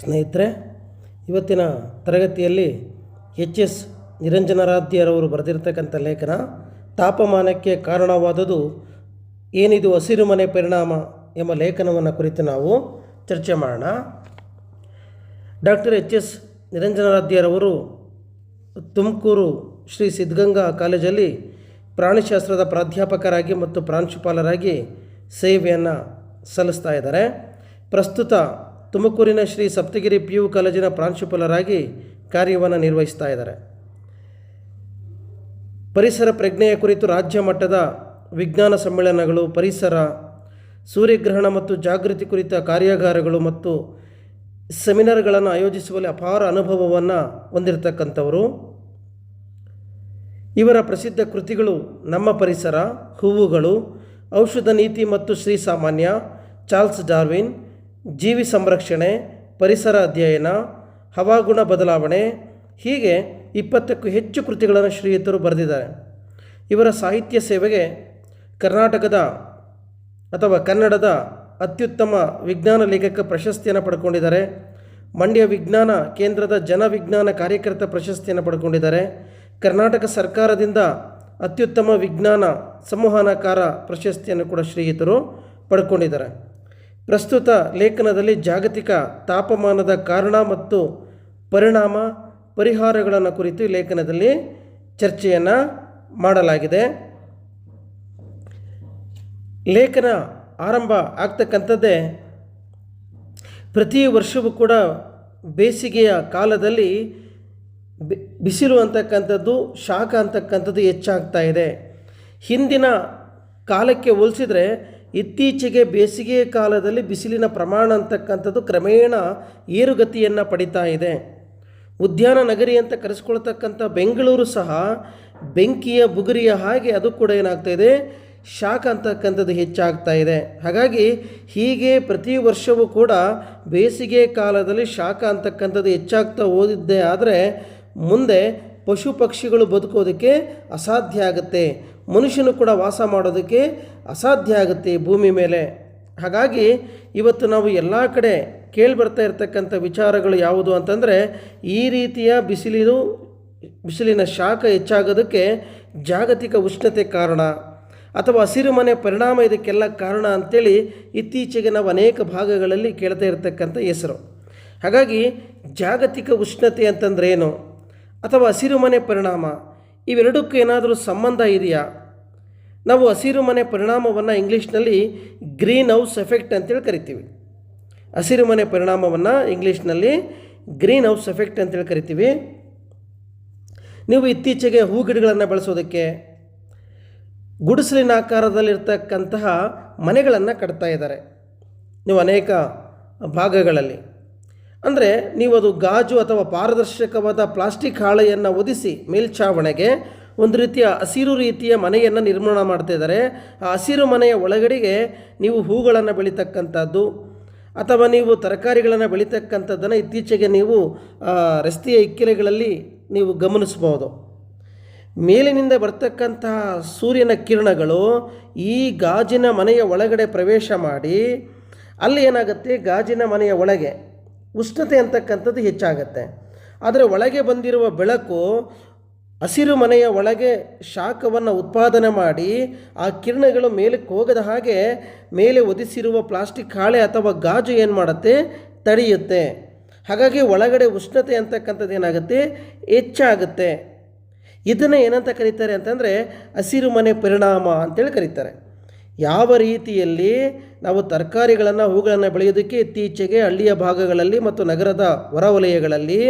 ಸ್ನೇಹಿತರೆ, ಇವತ್ತಿನ ತರಗತಿಯಲ್ಲಿ ಎಚ್ ಎಸ್ ನಿರಂಜನರಾಧ್ಯರವರು ಬರೆದಿರ್ತಕ್ಕಂಥ ಲೇಖನ, ತಾಪಮಾನಕ್ಕೆ ಕಾರಣವಾದದು ಏನಿದು ಹಸಿರು ಮನೆ ಪರಿಣಾಮ ಎಂಬ ಲೇಖನವನ್ನು ಕುರಿತು ನಾವು ಚರ್ಚೆ ಮಾಡೋಣ. ಡಾಕ್ಟರ್ ಎಚ್ ಎಸ್ ನಿರಂಜನರಾಧ್ಯರವರು ತುಮಕೂರು ಶ್ರೀ ಸಿದ್ಧಗಂಗಾ ಕಾಲೇಜಲ್ಲಿ ಪ್ರಾಣಿಶಾಸ್ತ್ರದ ಪ್ರಾಧ್ಯಾಪಕರಾಗಿ ಮತ್ತು ಪ್ರಾಂಶುಪಾಲರಾಗಿ ಸೇವೆಯನ್ನು ಸಲ್ಲಿಸ್ತಾ ಇದ್ದಾರೆ. ಪ್ರಸ್ತುತ ತುಮಕೂರಿನ ಶ್ರೀ ಸಪ್ತಗಿರಿ ಪಿ ಯು ಕಾಲೇಜಿನ ಪ್ರಾಂಶುಪಾಲರಾಗಿ ಕಾರ್ಯವನ್ನು ನಿರ್ವಹಿಸ್ತಾ ಇದ್ದಾರೆ. ಪರಿಸರ ಪ್ರಜ್ಞೆಯ ಕುರಿತು ರಾಜ್ಯ ಮಟ್ಟದ ವಿಜ್ಞಾನ ಸಮ್ಮೇಳನಗಳು, ಪರಿಸರ, ಸೂರ್ಯಗ್ರಹಣ ಮತ್ತು ಜಾಗೃತಿ ಕುರಿತ ಕಾರ್ಯಾಗಾರಗಳು ಮತ್ತು ಸೆಮಿನಾರ್ಗಳನ್ನು ಆಯೋಜಿಸುವಲ್ಲಿ ಅಪಾರ ಅನುಭವವನ್ನು ಹೊಂದಿರತಕ್ಕಂಥವರು. ಇವರ ಪ್ರಸಿದ್ಧ ಕೃತಿಗಳು ನಮ್ಮ ಪರಿಸರ, ಹೂವುಗಳು, ಔಷಧ ನೀತಿ ಮತ್ತು ಶ್ರೀಸಾಮಾನ್ಯ, ಚಾರ್ಲ್ಸ್ ಡಾರ್ವಿನ್ ಜೀವಿ ಸಂರಕ್ಷಣೆ, ಪರಿಸರ ಅಧ್ಯಯನ, ಹವಾಗುಣ ಬದಲಾವಣೆ, ಹೀಗೆ ಇಪ್ಪತ್ತಕ್ಕೂ ಹೆಚ್ಚು ಕೃತಿಗಳನ್ನು ಶ್ರೀಯುತರು ಬರೆದಿದ್ದಾರೆ. ಇವರ ಸಾಹಿತ್ಯ ಸೇವೆಗೆ ಕರ್ನಾಟಕದ ಅಥವಾ ಕನ್ನಡದ ಅತ್ಯುತ್ತಮ ವಿಜ್ಞಾನ ಲೇಖಕ ಪ್ರಶಸ್ತಿಯನ್ನು ಪಡ್ಕೊಂಡಿದ್ದಾರೆ. ಮಂಡ್ಯ ವಿಜ್ಞಾನ ಕೇಂದ್ರದ ಜನ ವಿಜ್ಞಾನ ಕಾರ್ಯಕರ್ತ ಪ್ರಶಸ್ತಿಯನ್ನು ಪಡ್ಕೊಂಡಿದ್ದಾರೆ. ಕರ್ನಾಟಕ ಸರ್ಕಾರದಿಂದ ಅತ್ಯುತ್ತಮ ವಿಜ್ಞಾನ ಸಂವಹನಕಾರ ಪ್ರಶಸ್ತಿಯನ್ನು ಕೂಡ ಶ್ರೀಯುತರು ಪಡ್ಕೊಂಡಿದ್ದಾರೆ. ಪ್ರಸ್ತುತ ಲೇಖನದಲ್ಲಿ ಜಾಗತಿಕ ತಾಪಮಾನದ ಕಾರಣ ಮತ್ತು ಪರಿಣಾಮ ಪರಿಹಾರಗಳನ್ನು ಕುರಿತು ಲೇಖನದಲ್ಲಿ ಚರ್ಚೆಯನ್ನು ಮಾಡಲಾಗಿದೆ. ಲೇಖನ ಆರಂಭ ಆಗ್ತಕ್ಕಂಥದ್ದೇ ಪ್ರತಿ ವರ್ಷವೂ ಕೂಡ ಬೇಸಿಗೆಯ ಕಾಲದಲ್ಲಿ ಬಿಸಿಲು ಅಂತಕ್ಕಂಥದ್ದು, ಶಾಖ ಅಂತಕ್ಕಂಥದ್ದು ಹೆಚ್ಚಾಗ್ತಾ ಇದೆ. ಹಿಂದಿನ ಕಾಲಕ್ಕೆ ಹೋಲಿಸಿದರೆ ಇತ್ತೀಚೆಗೆ ಬೇಸಿಗೆ ಕಾಲದಲ್ಲಿ ಬಿಸಿಲಿನ ಪ್ರಮಾಣ ಅಂತಕ್ಕಂಥದ್ದು ಕ್ರಮೇಣ ಏರುಗತಿಯನ್ನು ಪಡಿತಾ ಇದೆ. ಉದ್ಯಾನ ನಗರಿ ಅಂತ ಕರೆಸ್ಕೊಳ್ತಕ್ಕಂಥ ಬೆಂಗಳೂರು ಸಹ ಬೆಂಕಿಯ ಬುಗುರಿಯ ಹಾಗೆ ಅದು ಕೂಡ ಏನಾಗ್ತಾ ಇದೆ, ಶಾಖ ಅಂತಕ್ಕಂಥದ್ದು ಹೆಚ್ಚಾಗ್ತಾ ಇದೆ. ಹಾಗಾಗಿ ಹೀಗೆ ಪ್ರತಿ ವರ್ಷವೂ ಕೂಡ ಬೇಸಿಗೆ ಕಾಲದಲ್ಲಿ ಶಾಖ ಅಂತಕ್ಕಂಥದ್ದು ಹೆಚ್ಚಾಗ್ತಾ ಹೋದಿದ್ದೇ ಆದರೆ ಮುಂದೆ ಪಶು ಪಕ್ಷಿಗಳು ಬದುಕೋದಕ್ಕೆ ಅಸಾಧ್ಯ ಆಗುತ್ತೆ. ಮನುಷ್ಯನು ಕೂಡ ವಾಸ ಮಾಡೋದಕ್ಕೆ ಅಸಾಧ್ಯ ಆಗುತ್ತೆ ಭೂಮಿ ಮೇಲೆ. ಹಾಗಾಗಿ ಇವತ್ತು ನಾವು ಎಲ್ಲ ಕಡೆ ಕೇಳಿಬರ್ತಾ ಇರತಕ್ಕಂಥ ವಿಚಾರಗಳು ಯಾವುದು ಅಂತಂದರೆ, ಈ ರೀತಿಯ ಬಿಸಿಲಿನ ಬಿಸಿಲಿನ ಶಾಖ ಹೆಚ್ಚಾಗೋದಕ್ಕೆ ಜಾಗತಿಕ ಉಷ್ಣತೆ ಕಾರಣ ಅಥವಾ ಹಸಿರುಮನೆ ಪರಿಣಾಮ ಇದಕ್ಕೆಲ್ಲ ಕಾರಣ ಅಂಥೇಳಿ ಇತ್ತೀಚೆಗೆ ನಾವು ಅನೇಕ ಭಾಗಗಳಲ್ಲಿ ಕೇಳ್ತಾ ಇರತಕ್ಕಂಥ ಹೆಸರು. ಹಾಗಾಗಿ ಜಾಗತಿಕ ಉಷ್ಣತೆ ಅಂತಂದ್ರೆ ಏನು? ಅಥವಾ ಹಸಿರುಮನೆ ಪರಿಣಾಮ? ಇವೆರಡಕ್ಕೂ ಏನಾದರೂ ಸಂಬಂಧ ಇದೆಯಾ? ನಾವು ಹಸಿರು ಮನೆ ಪರಿಣಾಮವನ್ನು ಇಂಗ್ಲೀಷ್ನಲ್ಲಿ ಗ್ರೀನ್ ಹೌಸ್ ಎಫೆಕ್ಟ್ ಅಂತೇಳಿ ಕರಿತೀವಿ. ಹಸಿರುಮನೆ ಪರಿಣಾಮವನ್ನು ಇಂಗ್ಲೀಷ್ನಲ್ಲಿ ಗ್ರೀನ್ ಹೌಸ್ ಎಫೆಕ್ಟ್ ಅಂತೇಳಿ ಕರಿತೀವಿ. ನೀವು ಇತ್ತೀಚೆಗೆ ಹೂ ಗಿಡಗಳನ್ನು ಬೆಳೆಸೋದಕ್ಕೆ, ಗುಡಿಸಲಿನ ಆಕಾರದಲ್ಲಿರ್ತಕ್ಕಂತಹ ಮನೆಗಳನ್ನು ಕಟ್ತಾ ಇದ್ದಾರೆ. ನೀವು ಅನೇಕ ಭಾಗಗಳಲ್ಲಿ. ಅಂದರೆ ನೀವು ಅದು ಗಾಜು ಅಥವಾ ಪಾರದರ್ಶಕವಾದ ಪ್ಲಾಸ್ಟಿಕ್ ಹಾಳೆಯನ್ನು ಒದಿಸಿ ಮೇಲ್ಛಾವಣೆಗೆ ಒಂದು ರೀತಿಯ ಹಸಿರು ರೀತಿಯ ಮನೆಯನ್ನು ನಿರ್ಮಾಣ ಮಾಡ್ತಿದ್ದಾರೆ ಆ ಹಸಿರು ಮನೆಯ ಒಳಗಡೆಗೆ ನೀವು ಹೂಗಳನ್ನು ಬೆಳೀತಕ್ಕಂಥದ್ದು ಅಥವಾ ನೀವು ತರಕಾರಿಗಳನ್ನು ಬೆಳೀತಕ್ಕಂಥದ್ದನ್ನು ಇತ್ತೀಚೆಗೆ ನೀವು ರಸ್ತೆಯ ಇಕ್ಕೆಲೆಗಳಲ್ಲಿ ನೀವು ಗಮನಿಸ್ಬೋದು ಮೇಲಿನಿಂದ ಬರ್ತಕ್ಕಂತಹ ಸೂರ್ಯನ ಕಿರಣಗಳು ಈ ಗಾಜಿನ ಮನೆಯ ಒಳಗಡೆ ಪ್ರವೇಶ ಮಾಡಿ ಅಲ್ಲಿ ಏನಾಗುತ್ತೆ? ಗಾಜಿನ ಮನೆಯ ಒಳಗೆ ಉಷ್ಣತೆ ಅಂತಕ್ಕಂಥದ್ದು ಹೆಚ್ಚಾಗತ್ತೆ. ಆದರೆ ಒಳಗೆ ಬಂದಿರುವ ಬೆಳಕು ಹಸಿರು ಮನೆಯ ಒಳಗೆ ಶಾಖವನ್ನು ಉತ್ಪಾದನೆ ಮಾಡಿ ಆ ಕಿರಣಗಳು ಮೇಲಕ್ಕೆ ಹೋಗದ ಹಾಗೆ ಮೇಲೆ ಒದಿಸಿರುವ ಪ್ಲಾಸ್ಟಿಕ್ ಹಾಳೆ ಅಥವಾ ಗಾಜು ಏನು ಮಾಡುತ್ತೆ? ತಡೆಯುತ್ತೆ. ಹಾಗಾಗಿ ಒಳಗಡೆ ಉಷ್ಣತೆ ಅಂತಕ್ಕಂಥದ್ದು ಏನಾಗುತ್ತೆ? ಹೆಚ್ಚಾಗುತ್ತೆ. ಇದನ್ನು ಏನಂತ ಕರೀತಾರೆ ಅಂತಂದರೆ ಹಸಿರು ಮನೆ ಪರಿಣಾಮ ಅಂತೇಳಿ ಕರೀತಾರೆ. ಯಾವ ರೀತಿಯಲ್ಲಿ ನಾವು ತರಕಾರಿಗಳನ್ನು, ಹೂಗಳನ್ನು ಬೆಳೆಯೋದಕ್ಕೆ ಇತ್ತೀಚೆಗೆ ಹಳ್ಳಿಯ ಭಾಗಗಳಲ್ಲಿ ಮತ್ತು ನಗರದ ಹೊರವಲಯಗಳಲ್ಲಿ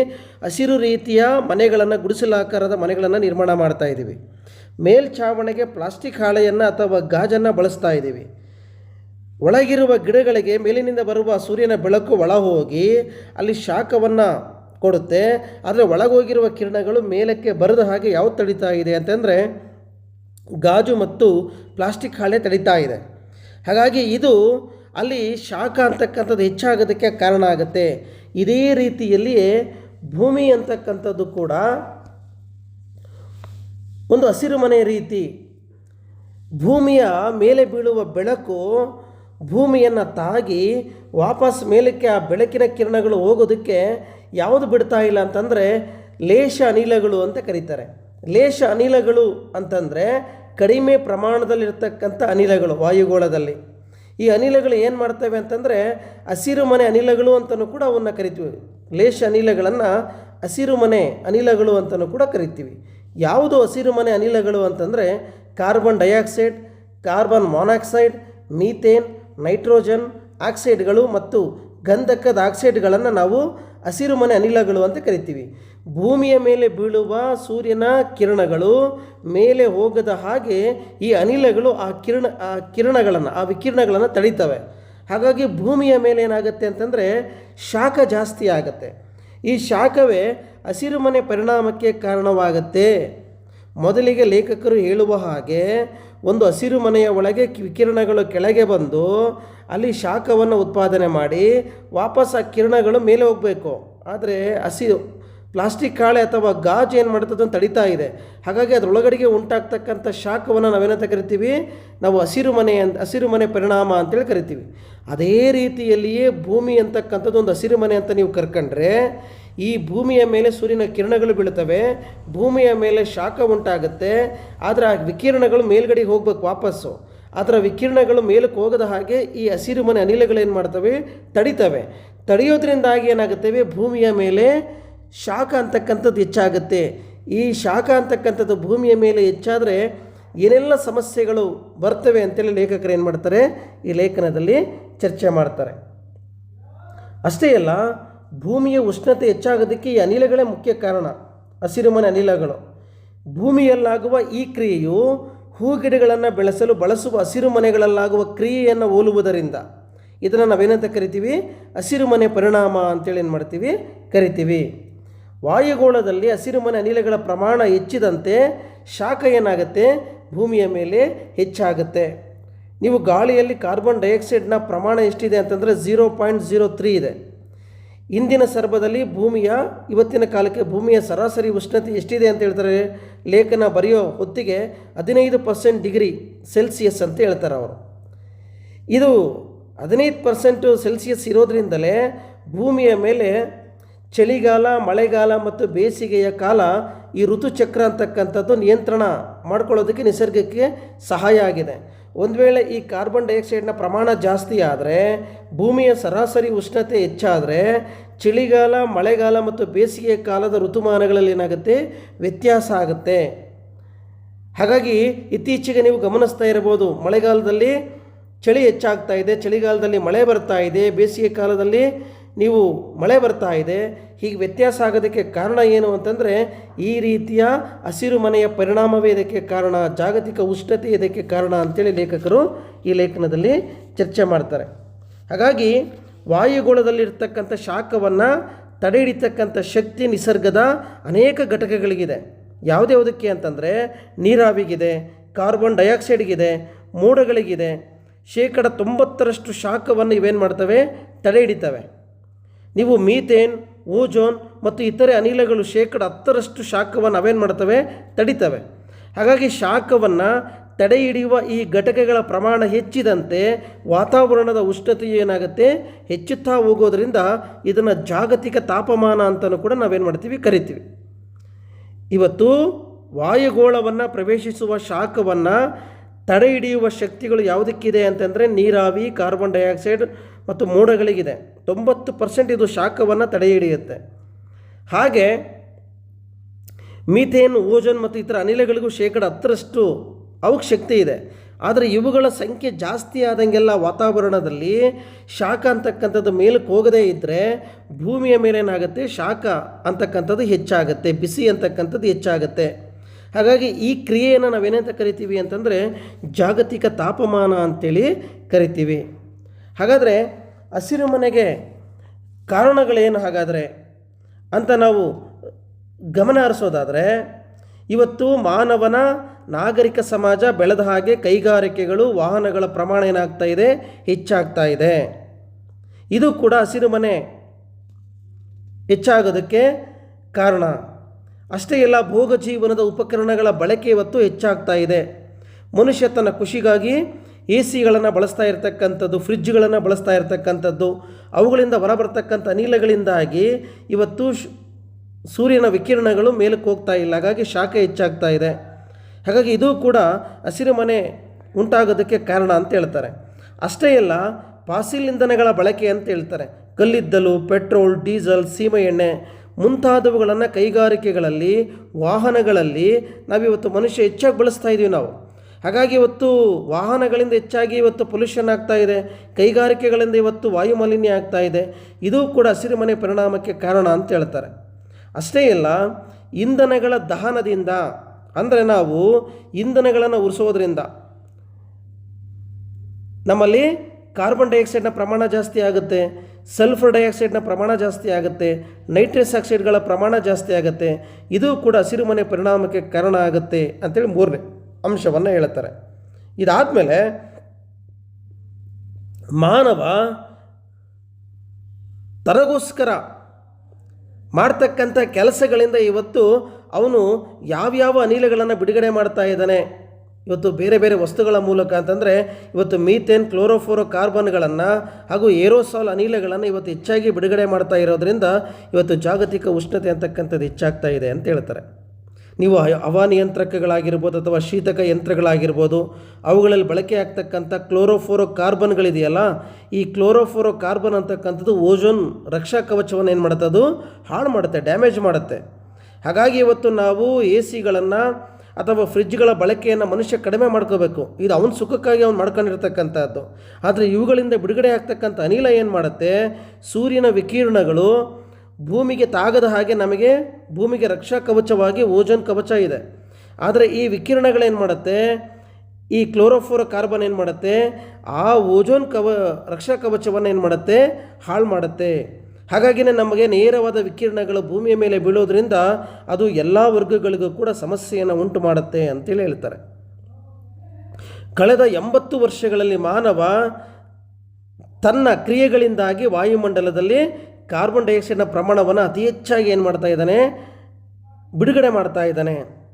ಹಸಿರು ರೀತಿಯ ಮನೆಗಳನ್ನು, ಗುಡಿಸಲಾಕಾರದ ಮನೆಗಳನ್ನು ನಿರ್ಮಾಣ ಮಾಡ್ತಾ ಇದ್ದೀವಿ. ಮೇಲ್ಛಾವಣೆಗೆ ಪ್ಲಾಸ್ಟಿಕ್ ಹಾಳೆಯನ್ನು ಅಥವಾ ಗಾಜನ್ನು ಬಳಸ್ತಾ ಇದ್ದೀವಿ. ಒಳಗಿರುವ ಗಿಡಗಳಿಗೆ ಮೇಲಿನಿಂದ ಬರುವ ಸೂರ್ಯನ ಬೆಳಕು ಒಳ ಹೋಗಿ ಅಲ್ಲಿ ಶಾಖವನ್ನು ಕೊಡುತ್ತೆ. ಆದರೆ ಒಳಗೋಗಿರುವ ಕಿರಣಗಳು ಮೇಲಕ್ಕೆ ಬರದ ಹಾಗೆ ಯಾವ ತಡಿತಾ ಇದೆ ಅಂತಂದರೆ ಗಾಜು ಮತ್ತು ಪ್ಲಾಸ್ಟಿಕ್ ಹಾಳೆ ತಡೀತಾ ಇದೆ. ಹಾಗಾಗಿ ಇದು ಅಲ್ಲಿ ಶಾಖ ಅಂತಕ್ಕಂಥದ್ದು ಹೆಚ್ಚಾಗೋದಕ್ಕೆ ಕಾರಣ ಆಗುತ್ತೆ. ಇದೇ ರೀತಿಯಲ್ಲಿ ಭೂಮಿ ಅಂತಕ್ಕಂಥದ್ದು ಕೂಡ ಒಂದು ಹಸಿರು ಮನೆ ರೀತಿ. ಭೂಮಿಯ ಮೇಲೆ ಬೀಳುವ ಬೆಳಕು ಭೂಮಿಯನ್ನು ತಾಗಿ ವಾಪಸ್ ಮೇಲಕ್ಕೆ ಆ ಬೆಳಕಿನ ಕಿರಣಗಳು ಹೋಗೋದಕ್ಕೆ ಯಾವುದು ಬಿಡ್ತಾ ಇಲ್ಲ ಅಂತಂದರೆ ಲೇಷ ಅನಿಲಗಳು ಅಂತ ಕರೀತಾರೆ. ಲೇಷ ಅನಿಲಗಳು ಅಂತಂದರೆ ಕಡಿಮೆ ಪ್ರಮಾಣದಲ್ಲಿರ್ತಕ್ಕಂಥ ಅನಿಲಗಳು ವಾಯುಗೋಳದಲ್ಲಿ. ಈ ಅನಿಲಗಳು ಏನು ಮಾಡ್ತವೆ ಅಂತಂದರೆ ಹಸಿರು ಮನೆ ಅನಿಲಗಳು ಅಂತಲೂ ಕೂಡ ಅವನ್ನು ಕರಿತೀವಿ. ಲೇಷ ಅನಿಲಗಳನ್ನು ಹಸಿರು ಮನೆ ಅನಿಲಗಳು ಅಂತಲೂ ಕೂಡ ಕರಿತೀವಿ. ಯಾವುದು ಹಸಿರು ಮನೆ ಅನಿಲಗಳು ಅಂತಂದರೆ carbon dioxide, carbon monoxide, methane, nitrogen, ಆಕ್ಸೈಡ್ಗಳು ಮತ್ತು ಗಂಧಕದ ಆಕ್ಸೈಡ್ಗಳನ್ನು ನಾವು ಹಸಿರು ಮನೆ ಅನಿಲಗಳು ಅಂತ ಕರಿತೀವಿ. ಭೂಮಿಯ ಮೇಲೆ ಬೀಳುವ ಸೂರ್ಯನ ಕಿರಣಗಳು ಮೇಲೆ ಹೋಗದ ಹಾಗೆ ಈ ಅನಿಲಗಳು ಆ ಕಿರಣ, ಆ ಕಿರಣಗಳನ್ನು, ಆ ವಿಕಿರಣಗಳನ್ನು ತಡೀತವೆ. ಹಾಗಾಗಿ ಭೂಮಿಯ ಮೇಲೆ ಏನಾಗುತ್ತೆ ಅಂತಂದರೆ ಶಾಖ ಜಾಸ್ತಿ ಆಗುತ್ತೆ. ಈ ಶಾಖವೇ ಹಸಿರುಮನೆ ಪರಿಣಾಮಕ್ಕೆ ಕಾರಣವಾಗುತ್ತೆ. ಮೊದಲಿಗೆ ಲೇಖಕರು ಹೇಳುವ ಹಾಗೆ ಒಂದು ಹಸಿರು ಮನೆಯ ಒಳಗೆ ವಿಕಿರಣಗಳು ಕೆಳಗೆ ಬಂದು ಅಲ್ಲಿ ಶಾಖವನ್ನು ಉತ್ಪಾದನೆ ಮಾಡಿ ವಾಪಸ್ ಆ ಕಿರಣಗಳು ಮೇಲೆ ಹೋಗಬೇಕು. ಆದರೆ ಹಸಿ ಪ್ಲಾಸ್ಟಿಕ್ ಕಾಳೆ ಅಥವಾ ಗಾಜು ಏನು ಮಾಡುತ್ತೆ ಅದನ್ನು ತಡಿತಾ ಇದೆ. ಹಾಗಾಗಿ ಅದರೊಳಗಡೆಗೆ ಉಂಟಾಗ್ತಕ್ಕಂಥ ಶಾಖವನ್ನು ನಾವೇನಂತ ಕರಿತೀವಿ? ನಾವು ಹಸಿರು ಮನೆ ಅಂತ ಹಸಿರು ಮನೆ ಪರಿಣಾಮ ಅಂತೇಳಿ ಕರಿತೀವಿ. ಅದೇ ರೀತಿಯಲ್ಲಿಯೇ ಭೂಮಿ ಅಂತಕ್ಕಂಥದ್ದು ಒಂದು ಹಸಿರು ಮನೆ ಅಂತ ನೀವು ಕರ್ಕೊಂಡ್ರೆ, ಈ ಭೂಮಿಯ ಮೇಲೆ ಸೂರ್ಯನ ಕಿರಣಗಳು ಬೀಳ್ತವೆ ಭೂಮಿಯ ಮೇಲೆ ಶಾಖ ಉಂಟಾಗುತ್ತೆ. ಆದರೆ ಆ ವಿಕಿರಣಗಳು ಮೇಲ್ಗಡೆಗೆ ಹೋಗ್ಬೇಕು ವಾಪಸ್ಸು. ಅದರ ವಿಕಿರಣಗಳು ಮೇಲಕ್ಕೆ ಹೋಗದ ಹಾಗೆ ಈ ಹಸಿರು ಮನೆ ಅನಿಲಗಳು ಏನು ಮಾಡ್ತವೆ? ತಡಿತವೆ. ತಡೆಯೋದ್ರಿಂದಾಗಿ ಏನಾಗುತ್ತವೆ? ಭೂಮಿಯ ಮೇಲೆ ಶಾಖ ಅಂತಕ್ಕಂಥದ್ದು ಹೆಚ್ಚಾಗುತ್ತೆ. ಈ ಶಾಖ ಅಂತಕ್ಕಂಥದ್ದು ಭೂಮಿಯ ಮೇಲೆ ಹೆಚ್ಚಾದರೆ ಏನೆಲ್ಲ ಸಮಸ್ಯೆಗಳು ಬರ್ತವೆ ಅಂತೇಳಿ ಲೇಖಕರು ಏನು ಮಾಡ್ತಾರೆ? ಈ ಲೇಖನದಲ್ಲಿ ಚರ್ಚೆ ಮಾಡ್ತಾರೆ. ಅಷ್ಟೇ ಅಲ್ಲ, ಭೂಮಿಯ ಉಷ್ಣತೆ ಹೆಚ್ಚಾಗೋದಕ್ಕೆ ಈ ಅನಿಲಗಳೇ ಮುಖ್ಯ ಕಾರಣ ಹಸಿರುಮನೆ ಅನಿಲಗಳು. ಭೂಮಿಯಲ್ಲಾಗುವ ಈ ಕ್ರಿಯೆಯು ಹೂಗಿಡಗಳನ್ನು ಬೆಳೆಸಲು ಬಳಸುವ ಹಸಿರುಮನೆಗಳಲ್ಲಾಗುವ ಕ್ರಿಯೆಯನ್ನು ಹೋಲುವುದರಿಂದ. ಇದನ್ನು ನಾವೇನಂತ ಕರಿತೀವಿ? ಹಸಿರುಮನೆ ಪರಿಣಾಮ ಅಂತೇಳಿ ಏನು ಮಾಡ್ತೀವಿ? ಕರಿತೀವಿ. ವಾಯುಗೋಳದಲ್ಲಿ ಹಸಿರುಮನೆ ಅನಿಲಗಳ ಪ್ರಮಾಣ ಹೆಚ್ಚಿದಂತೆ ಶಾಖ ಏನಾಗುತ್ತೆ? ಭೂಮಿಯ ಮೇಲೆ ಹೆಚ್ಚಾಗುತ್ತೆ. ನೀವು ಗಾಳಿಯಲ್ಲಿ ಕಾರ್ಬನ್ ಡೈಆಕ್ಸೈಡ್ನ ಪ್ರಮಾಣ ಎಷ್ಟಿದೆ ಅಂತಂದರೆ ಝೀರೋ ಪಾಯಿಂಟ್ ಝೀರೋ ತ್ರೀ ಇದೆ. ಇಂದಿನ ಸರ್ಭದಲ್ಲಿ ಭೂಮಿಯ, ಇವತ್ತಿನ ಕಾಲಕ್ಕೆ ಭೂಮಿಯ ಸರಾಸರಿ ಉಷ್ಣತೆ ಎಷ್ಟಿದೆ ಅಂತ ಹೇಳ್ತಾರೆ? ಲೇಖನ ಬರೆಯೋ ಹೊತ್ತಿಗೆ ಹದಿನೈದು ಪರ್ಸೆಂಟ್ ಡಿಗ್ರಿ ಸೆಲ್ಸಿಯಸ್ ಅಂತ ಹೇಳ್ತಾರೆ ಅವರು. ಇದು ಹದಿನೈದು ಪರ್ಸೆಂಟು ಸೆಲ್ಸಿಯಸ್ ಇರೋದ್ರಿಂದಲೇ ಭೂಮಿಯ ಮೇಲೆ ಚಳಿಗಾಲ, ಮಳೆಗಾಲ ಮತ್ತು ಬೇಸಿಗೆಯ ಕಾಲ ಈ ಋತುಚಕ್ರ ಅಂತಕ್ಕಂಥದ್ದು ನಿಯಂತ್ರಣ ಮಾಡ್ಕೊಳ್ಳೋದಕ್ಕೆ ನಿಸರ್ಗಕ್ಕೆ ಸಹಾಯ ಆಗಿದೆ. ಒಂದು ವೇಳೆ ಈ ಕಾರ್ಬನ್ ಡೈಆಕ್ಸೈಡ್ನ ಪ್ರಮಾಣ ಜಾಸ್ತಿ ಆದರೆ, ಭೂಮಿಯ ಸರಾಸರಿ ಉಷ್ಣತೆ ಹೆಚ್ಚಾದರೆ, ಚಳಿಗಾಲ, ಮಳೆಗಾಲ ಮತ್ತು ಬೇಸಿಗೆಯ ಕಾಲದ ಋತುಮಾನಗಳಲ್ಲಿ ಏನಾಗುತ್ತೆ? ವ್ಯತ್ಯಾಸ ಆಗುತ್ತೆ. ಹಾಗಾಗಿ ಇತ್ತೀಚೆಗೆ ನೀವು ಗಮನಿಸ್ತಾ ಇರಬಹುದು, ಮಳೆಗಾಲದಲ್ಲಿ ಚಳಿ ಹೆಚ್ಚಾಗ್ತಾ ಇದೆ, ಚಳಿಗಾಲದಲ್ಲಿ ಮಳೆ ಬರ್ತಾ ಇದೆ, ಬೇಸಿಗೆ ಕಾಲದಲ್ಲಿ ನೀವು ಮಳೆ ಬರ್ತಾ ಇದೆ. ಹೀಗೆ ವ್ಯತ್ಯಾಸ ಆಗೋದಕ್ಕೆ ಕಾರಣ ಏನು ಅಂತಂದರೆ ಈ ರೀತಿಯ ಹಸಿರು ಮನೆಯ ಪರಿಣಾಮವೇ ಇದಕ್ಕೆ ಕಾರಣ, ಜಾಗತಿಕ ಉಷ್ಣತೆ ಇದಕ್ಕೆ ಕಾರಣ ಅಂತೇಳಿ ಲೇಖಕರು ಈ ಲೇಖನದಲ್ಲಿ ಚರ್ಚೆ ಮಾಡ್ತಾರೆ. ಹಾಗಾಗಿ ವಾಯುಗೋಳದಲ್ಲಿರ್ತಕ್ಕಂಥ ಶಾಖವನ್ನು ತಡೆ ಹಿಡಿತಕ್ಕಂಥ ಶಕ್ತಿ ನಿಸರ್ಗದ ಅನೇಕ ಘಟಕಗಳಿಗಿದೆ. ಯಾವುದ್ಯಾವುದಕ್ಕೆ ಅಂತಂದರೆ ನೀರಾವಿಗಿದೆ, ಕಾರ್ಬನ್ ಡೈಆಕ್ಸೈಡ್ಗಿದೆ, ಮೋಡಗಳಿಗಿದೆ, ಶೇಕಡ ತೊಂಬತ್ತರಷ್ಟು ಶಾಖವನ್ನು ಇವೇನು ಮಾಡ್ತವೆ? ತಡೆ ಹಿಡಿತವೆ ನೀವು ಮೀಥೇನ್ ಓಜೋನ್ ಮತ್ತು ಇತರೆ ಅನಿಲಗಳು ಶೇಕಡ ಹತ್ತರಷ್ಟು ಶಾಖವನ್ನು ಅವೇನು ಮಾಡ್ತವೆ? ತಡಿತವೆ. ಹಾಗಾಗಿ ಶಾಖವನ್ನು ತಡೆ ಹಿಡಿಯುವ ಈ ಘಟಕಗಳ ಪ್ರಮಾಣ ಹೆಚ್ಚಿದಂತೆ ವಾತಾವರಣದ ಉಷ್ಣತೆಯು ಏನಾಗುತ್ತೆ? ಹೆಚ್ಚುತ್ತಾ ಹೋಗೋದರಿಂದ ಇದನ್ನು ಜಾಗತಿಕ ತಾಪಮಾನ ಅಂತಲೂ ಕೂಡ ನಾವೇನು ಮಾಡ್ತೀವಿ? ಕರಿತೀವಿ. ಇವತ್ತು ವಾಯುಗೋಳವನ್ನು ಪ್ರವೇಶಿಸುವ ಶಾಖವನ್ನು ತಡೆ ಹಿಡಿಯುವ ಶಕ್ತಿಗಳು ಯಾವುದಕ್ಕಿದೆ ಅಂತಂದರೆ ನೀರಾವಿ, ಕಾರ್ಬನ್ ಡೈಆಕ್ಸೈಡ್ ಮತ್ತು ಮೋಡಗಳಿಗಿದೆ. ತೊಂಬತ್ತು ಪರ್ಸೆಂಟ್ ಇದು ಶಾಖವನ್ನು ತಡೆ ಹಿಡಿಯುತ್ತೆ ಹಾಗೆ ಮೀಥೇನ್, ಓಜೋನ್ ಮತ್ತು ಇತರ ಅನಿಲಗಳಿಗೂ ಶೇಕಡ ಹತ್ತರಷ್ಟು ಅವಕ್ಕೆ ಶಕ್ತಿ ಇದೆ. ಆದರೆ ಇವುಗಳ ಸಂಖ್ಯೆ ಜಾಸ್ತಿ ಆದಂಗೆಲ್ಲ ವಾತಾವರಣದಲ್ಲಿ ಶಾಖ ಅಂತಕ್ಕಂಥದ್ದು ಮೇಲಕ್ಕೆ ಹೋಗದೇ ಇದ್ದರೆ ಭೂಮಿಯ ಮೇಲೆ ಏನಾಗುತ್ತೆ? ಶಾಖ ಅಂತಕ್ಕಂಥದ್ದು ಹೆಚ್ಚಾಗುತ್ತೆ, ಬಿಸಿ ಅಂತಕ್ಕಂಥದ್ದು ಹೆಚ್ಚಾಗುತ್ತೆ. ಹಾಗಾಗಿ ಈ ಕ್ರಿಯೆಯನ್ನು ನಾವೇನಂತ ಕರಿತೀವಿ ಅಂತಂದರೆ ಜಾಗತಿಕ ತಾಪಮಾನ ಅಂತೇಳಿ ಕರಿತೀವಿ. ಹಾಗಾದರೆ ಹಸಿರು ಮನೆಗೆ ಕಾರಣಗಳೇನು ಹಾಗಾದರೆ ಅಂತ ನಾವು ಗಮನ ಹರಿಸೋದಾದರೆ, ಇವತ್ತು ಮಾನವನ ನಾಗರಿಕ ಸಮಾಜ ಬೆಳೆದ ಹಾಗೆ ಕೈಗಾರಿಕೆಗಳು, ವಾಹನಗಳ ಪ್ರಮಾಣ ಏನಾಗ್ತಾ ಇದೆ, ಹೆಚ್ಚಾಗ್ತಾ ಇದೆ. ಇದು ಕೂಡ ಹಸಿರು ಮನೆ ಹೆಚ್ಚಾಗೋದಕ್ಕೆ ಕಾರಣ. ಅಷ್ಟೇ ಎಲ್ಲ ಭೋಗ ಜೀವನದ ಉಪಕರಣಗಳ ಬಳಕೆ ಇವತ್ತು ಹೆಚ್ಚಾಗ್ತಾ ಇದೆ. ಮನುಷ್ಯ ತನ್ನ ಖುಷಿಗಾಗಿ ಎ ಸಿಗಳನ್ನು ಬಳಸ್ತಾ ಇರತಕ್ಕಂಥದ್ದು, ಫ್ರಿಜ್ಗಳನ್ನು ಬಳಸ್ತಾ ಇರತಕ್ಕಂಥದ್ದು, ಅವುಗಳಿಂದ ಹೊರಬರ್ತಕ್ಕಂಥ ಅನಿಲಗಳಿಂದಾಗಿ ಇವತ್ತು ಸೂರ್ಯನ ವಿಕಿರಣಗಳು ಮೇಲಕ್ಕೆ ಹೋಗ್ತಾ ಇಲ್ಲ. ಹಾಗಾಗಿ ಶಾಖ ಹೆಚ್ಚಾಗ್ತಾ ಇದೆ. ಹಾಗಾಗಿ ಇದು ಕೂಡ ಹಸಿರುಮನೆ ಉಂಟಾಗೋದಕ್ಕೆ ಕಾರಣ ಅಂತ ಹೇಳ್ತಾರೆ. ಅಷ್ಟೇ ಅಲ್ಲ, ಫಾಸಿಲ್ ಇಂಧನಗಳ ಬಳಕೆ ಅಂತ ಹೇಳ್ತಾರೆ. ಕಲ್ಲಿದ್ದಲು, ಪೆಟ್ರೋಲ್, ಡೀಸೆಲ್, ಸೀಮೆ ಎಣ್ಣೆ ಮುಂತಾದವುಗಳನ್ನು ಕೈಗಾರಿಕೆಗಳಲ್ಲಿ, ವಾಹನಗಳಲ್ಲಿ ನಾವಿವತ್ತು ಮನುಷ್ಯ ಹೆಚ್ಚಾಗಿ ಬಳಸ್ತಾ ಇದ್ದೀವಿ ನಾವು. ಹಾಗಾಗಿ ಇವತ್ತು ವಾಹನಗಳಿಂದ ಹೆಚ್ಚಾಗಿ ಇವತ್ತು ಪೊಲ್ಯೂಷನ್ ಆಗ್ತಾ ಇದೆ, ಕೈಗಾರಿಕೆಗಳಿಂದ ಇವತ್ತು ವಾಯು ಮಾಲಿನ್ಯ ಆಗ್ತಾ ಇದೆ. ಇದು ಕೂಡ ಹಸಿರುಮನೆ ಪರಿಣಾಮಕ್ಕೆ ಕಾರಣ ಅಂತ ಹೇಳ್ತಾರೆ. ಅಷ್ಟೇ ಅಲ್ಲ ಇಂಧನಗಳ ದಹನದಿಂದ, ಅಂದರೆ ನಾವು ಇಂಧನಗಳನ್ನು ಉರಿಸೋದ್ರಿಂದ ನಮ್ಮಲ್ಲಿ ಕಾರ್ಬನ್ ಡೈಆಕ್ಸೈಡ್ನ ಪ್ರಮಾಣ ಜಾಸ್ತಿ ಆಗುತ್ತೆ ಸಲ್ಫರ್ ಡೈಆಕ್ಸೈಡ್ನ ಪ್ರಮಾಣ ಜಾಸ್ತಿ ಆಗುತ್ತೆ ನೈಟ್ರಸ್ ಆಕ್ಸೈಡ್ಗಳ ಪ್ರಮಾಣ ಜಾಸ್ತಿ ಆಗುತ್ತೆ. ಇದು ಕೂಡ ಹಸಿರುಮನೆ ಪರಿಣಾಮಕ್ಕೆ ಕಾರಣ ಆಗುತ್ತೆ ಅಂತೇಳಿ ಮೂರನೇ. ಅಂಶವನ್ನು ಹೇಳ್ತಾರೆ. ಇದಾದಮೇಲೆ ಮಾನವ ತನಗೋಸ್ಕರ ಮಾಡ್ತಕ್ಕಂಥ ಕೆಲಸಗಳಿಂದ ಇವತ್ತು ಅವನು ಯಾವ್ಯಾವ ಅನಿಲಗಳನ್ನು ಬಿಡುಗಡೆ ಮಾಡ್ತಾ ಇದ್ದಾನೆ, ಇವತ್ತು ಬೇರೆ ಬೇರೆ ವಸ್ತುಗಳ ಮೂಲಕ ಅಂತಂದರೆ ಇವತ್ತು ಮೀಥೇನ್, ಕ್ಲೋರೋಫೋರೋ ಕಾರ್ಬನ್ಗಳನ್ನು ಹಾಗೂ ಏರೋಸಾಲ್ ಅನಿಲಗಳನ್ನು ಇವತ್ತು ಹೆಚ್ಚಾಗಿ ಬಿಡುಗಡೆ ಮಾಡ್ತಾ ಇರೋದ್ರಿಂದ ಇವತ್ತು ಜಾಗತಿಕ ಉಷ್ಣತೆ ಅಂತಕ್ಕಂಥದ್ದು ಹೆಚ್ಚಾಗ್ತಾ ಇದೆ ಅಂತ ಹೇಳ್ತಾರೆ. ನೀವು ಹವಾನಿಯಂತ್ರಕಗಳಾಗಿರ್ಬೋದು ಅಥವಾ ಶೀತಕ ಯಂತ್ರಗಳಾಗಿರ್ಬೋದು, ಅವುಗಳಲ್ಲಿ ಬಳಕೆ ಆಗ್ತಕ್ಕಂಥ ಕ್ಲೋರೋಫೋರೋ ಕಾರ್ಬನ್ಗಳಿದೆಯಲ್ಲ ಈ ಕ್ಲೋರೋಫೋರೋ ಕಾರ್ಬನ್ ಅಂತಕ್ಕಂಥದ್ದು ಓಜೋನ್ ರಕ್ಷಾ ಕವಚವನ್ನು ಏನು ಮಾಡುತ್ತೆ ಅದು? ಹಾಳು ಮಾಡುತ್ತೆ, ಡ್ಯಾಮೇಜ್ ಮಾಡುತ್ತೆ. ಹಾಗಾಗಿ ಇವತ್ತು ನಾವು ಎ ಸಿಗಳನ್ನು ಅಥವಾ ಫ್ರಿಜ್ಗಳ ಬಳಕೆಯನ್ನು ಮನುಷ್ಯ ಕಡಿಮೆ ಮಾಡ್ಕೋಬೇಕು. ಇದು ಅವನ ಸುಖಕ್ಕಾಗಿ ಅವ್ನು ಮಾಡ್ಕೊಂಡಿರ್ತಕ್ಕಂಥದ್ದು. ಆದರೆ ಇವುಗಳಿಂದ ಬಿಡುಗಡೆ ಆಗ್ತಕ್ಕಂಥ ಅನಿಲ ಏನು ಮಾಡುತ್ತೆ? ಸೂರ್ಯನ ವಿಕಿರಣಗಳು ಭೂಮಿಗೆ ತಾಗದ ಹಾಗೆ ನಮಗೆ ಭೂಮಿಗೆ ರಕ್ಷಾ ಕವಚವಾಗಿ ಓಜೋನ್ ಕವಚ ಇದೆ. ಆದರೆ ಈ ವಿಕಿರಣಗಳೇನು ಮಾಡುತ್ತೆ? ಈ ಕ್ಲೋರೋಫೋರ ಕಾರ್ಬನ್ ಏನು ಮಾಡುತ್ತೆ? ಆ ಓಜೋನ್ ಕವ, ರಕ್ಷಾ ಕವಚವನ್ನು ಏನು ಮಾಡುತ್ತೆ? ಹಾಳು ಮಾಡುತ್ತೆ. ಹಾಗಾಗಿನೇ ನಮಗೆ ನೇರವಾದ ವಿಕಿರಣಗಳು ಭೂಮಿಯ ಮೇಲೆ ಬೀಳೋದ್ರಿಂದ ಅದು ಎಲ್ಲ ವರ್ಗಗಳಿಗೂ ಕೂಡ ಸಮಸ್ಯೆಯನ್ನು ಉಂಟು ಮಾಡುತ್ತೆ ಅಂತೇಳಿ ಹೇಳ್ತಾರೆ. ಕಳೆದ ಎಂಬತ್ತು ವರ್ಷಗಳಲ್ಲಿ ಮಾನವ ತನ್ನ ಕ್ರಿಯೆಗಳಿಂದಾಗಿ ವಾಯುಮಂಡಲದಲ್ಲಿ ಕಾರ್ಬನ್ ಡೈಆಕ್ಸೈಡ್ನ ಪ್ರಮಾಣವನ್ನು ಅತಿ ಹೆಚ್ಚಾಗಿ ಏನು ಮಾಡ್ತಾ ಇದ್ದಾನೆ? ಬಿಡುಗಡೆ ಮಾಡ್ತಾ ಇದ್ದಾನೆ.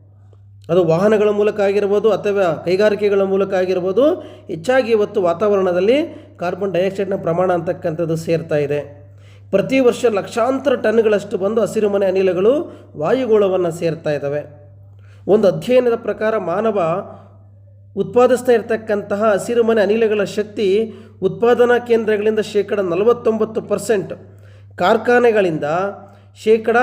ಅದು ವಾಹನಗಳ ಮೂಲಕ ಆಗಿರ್ಬೋದು ಅಥವಾ ಕೈಗಾರಿಕೆಗಳ ಮೂಲಕ ಆಗಿರ್ಬೋದು ಹೆಚ್ಚಾಗಿ ಇವತ್ತು ವಾತಾವರಣದಲ್ಲಿ ಕಾರ್ಬನ್ ಡೈಆಕ್ಸೈಡ್ನ ಪ್ರಮಾಣ ಅಂತಕ್ಕಂಥದ್ದು ಸೇರ್ತಾ ಇದೆ. ಪ್ರತಿ ವರ್ಷ ಲಕ್ಷಾಂತರ ಟನ್ಗಳಷ್ಟು ಬಂದು ಹಸಿರುಮನೆ ಅನಿಲಗಳು ವಾಯುಗೋಳವನ್ನು ಸೇರ್ತಾ ಇದ್ದಾವೆ. ಒಂದು ಅಧ್ಯಯನದ ಪ್ರಕಾರ ಮಾನವ ಉತ್ಪಾದಿಸ್ತಾ ಇರತಕ್ಕಂತಹ ಹಸಿರುಮನೆ ಅನಿಲಗಳ ಶಕ್ತಿ ಉತ್ಪಾದನಾ ಕೇಂದ್ರಗಳಿಂದ ಶೇಕಡ ನಲವತ್ತೊಂಬತ್ತು ಪರ್ಸೆಂಟ್ ಕಾರ್ಖಾನೆಗಳಿಂದ ಶೇಕಡ,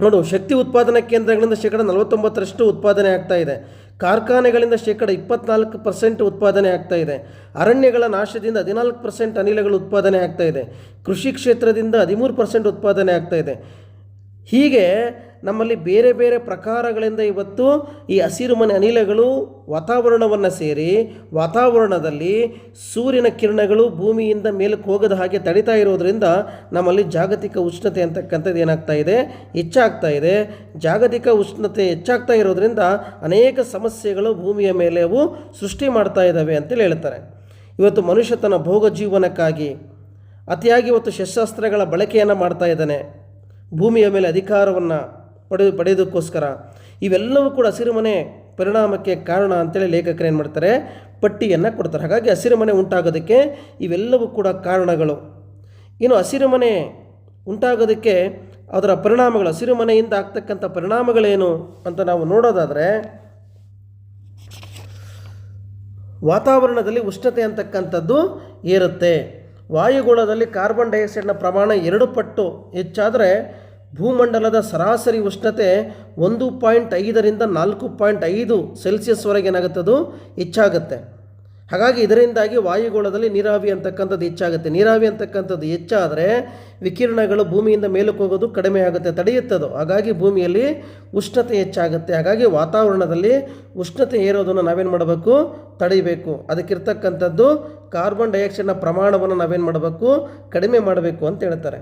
ನೋಡು, ಶಕ್ತಿ ಉತ್ಪಾದನಾ ಕೇಂದ್ರಗಳಿಂದ ಶೇಕಡ ನಲವತ್ತೊಂಬತ್ತರಷ್ಟು ಉತ್ಪಾದನೆ ಆಗ್ತಾ ಇದೆ. ಕಾರ್ಖಾನೆಗಳಿಂದ ಶೇಕಡ ಇಪ್ಪತ್ನಾಲ್ಕು ಪರ್ಸೆಂಟ್ ಉತ್ಪಾದನೆ ಆಗ್ತಾ ಇದೆ. ಅರಣ್ಯಗಳ ನಾಶದಿಂದ ಹದಿನಾಲ್ಕು ಪರ್ಸೆಂಟ್ ಅನಿಲಗಳು ಉತ್ಪಾದನೆ ಆಗ್ತಾ ಇದೆ. ಕೃಷಿ ಕ್ಷೇತ್ರದಿಂದ ಹದಿಮೂರು ಪರ್ಸೆಂಟ್ ಉತ್ಪಾದನೆ ಆಗ್ತಾ ಇದೆ. ಹೀಗೆ ನಮ್ಮಲ್ಲಿ ಬೇರೆ ಬೇರೆ ಪ್ರಕಾರಗಳಿಂದ ಇವತ್ತು ಈ ಹಸಿರುಮನೆ ಅನಿಲಗಳು ವಾತಾವರಣವನ್ನು ಸೇರಿ ವಾತಾವರಣದಲ್ಲಿ ಸೂರ್ಯನ ಕಿರಣಗಳು ಭೂಮಿಯಿಂದ ಮೇಲಕ್ಕೆ ಹೋಗದ ಹಾಗೆ ತಡಿತಾ ಇರೋದರಿಂದ ನಮ್ಮಲ್ಲಿ ಜಾಗತಿಕ ಉಷ್ಣತೆ ಅಂತಕ್ಕಂಥದ್ದು ಏನಾಗ್ತಾ ಇದೆ? ಹೆಚ್ಚಾಗ್ತಾ ಇದೆ. ಜಾಗತಿಕ ಉಷ್ಣತೆ ಹೆಚ್ಚಾಗ್ತಾ ಇರೋದರಿಂದ ಅನೇಕ ಸಮಸ್ಯೆಗಳು ಭೂಮಿಯ ಮೇಲೆ ಅವು ಸೃಷ್ಟಿ ಮಾಡ್ತಾ ಇದ್ದಾವೆ ಅಂತೇಳಿ ಹೇಳ್ತಾರೆ. ಇವತ್ತು ಮನುಷ್ಯ ತನ್ನ ಭೋಗ ಜೀವನಕ್ಕಾಗಿ ಅತಿಯಾಗಿ ಇವತ್ತು ಶಸ್ತ್ರಾಸ್ತ್ರಗಳ ಬಳಕೆಯನ್ನು ಮಾಡ್ತಾ ಇದ್ದಾನೆ. ಭೂಮಿಯ ಮೇಲೆ ಅಧಿಕಾರವನ್ನು ಪಡೆದು ಪಡೆಯೋದಕ್ಕೋಸ್ಕರ ಇವೆಲ್ಲವೂ ಕೂಡ ಹಸಿರುಮನೆ ಪರಿಣಾಮಕ್ಕೆ ಕಾರಣ ಅಂತೇಳಿ ಲೇಖಕರು ಏನು ಮಾಡ್ತಾರೆ? ಪಟ್ಟಿಯನ್ನು ಕೊಡ್ತಾರೆ. ಹಾಗಾಗಿ ಹಸಿರುಮನೆ ಉಂಟಾಗೋದಕ್ಕೆ ಇವೆಲ್ಲವೂ ಕೂಡ ಕಾರಣಗಳು. ಇನ್ನು ಹಸಿರುಮನೆ ಉಂಟಾಗೋದಕ್ಕೆ ಅದರ ಪರಿಣಾಮಗಳು ಹಸಿರುಮನೆಯಿಂದ ಆಗ್ತಕ್ಕಂಥ ಪರಿಣಾಮಗಳೇನು ಅಂತ ನಾವು ನೋಡೋದಾದರೆ, ವಾತಾವರಣದಲ್ಲಿ ಉಷ್ಣತೆ ಅಂತಕ್ಕಂಥದ್ದು ಏರುತ್ತೆ. ವಾಯುಗುಣದಲ್ಲಿ ಕಾರ್ಬನ್ ಡೈಆಕ್ಸೈಡ್ನ ಪ್ರಮಾಣ ಎರಡು ಪಟ್ಟು ಹೆಚ್ಚಾದರೆ ಭೂಮಂಡಲದ ಸರಾಸರಿ ಉಷ್ಣತೆ ಒಂದು ಪಾಯಿಂಟ್ ಐದರಿಂದ ನಾಲ್ಕು ಪಾಯಿಂಟ್ ಐದು ಸೆಲ್ಸಿಯಸ್ವರೆಗೆ ಏನಾಗುತ್ತದು ಹೆಚ್ಚಾಗುತ್ತೆ. ಹಾಗಾಗಿ ಇದರಿಂದಾಗಿ ವಾಯುಗೋಳದಲ್ಲಿ ನೀರಾವಿ ಅಂತಕ್ಕಂಥದ್ದು ಹೆಚ್ಚಾಗುತ್ತೆ. ನೀರಾವಿ ಅಂತಕ್ಕಂಥದ್ದು ಹೆಚ್ಚಾದರೆ ವಿಕಿರಣಗಳು ಭೂಮಿಯಿಂದ ಮೇಲಕ್ಕೆ ಹೋಗೋದು ಕಡಿಮೆ ಆಗುತ್ತೆ, ತಡೆಯುತ್ತದೋ. ಹಾಗಾಗಿ ಭೂಮಿಯಲ್ಲಿ ಉಷ್ಣತೆ ಹೆಚ್ಚಾಗುತ್ತೆ. ಹಾಗಾಗಿ ವಾತಾವರಣದಲ್ಲಿ ಉಷ್ಣತೆ ಏರೋದನ್ನು ನಾವೇನು ಮಾಡಬೇಕು? ತಡೆಯಬೇಕು. ಅದಕ್ಕಿರ್ತಕ್ಕಂಥದ್ದು ಕಾರ್ಬನ್ ಡೈಆಕ್ಸೈಡ್ನ ಪ್ರಮಾಣವನ್ನು ನಾವೇನು ಮಾಡಬೇಕು? ಕಡಿಮೆ ಮಾಡಬೇಕು ಅಂತ ಹೇಳ್ತಾರೆ.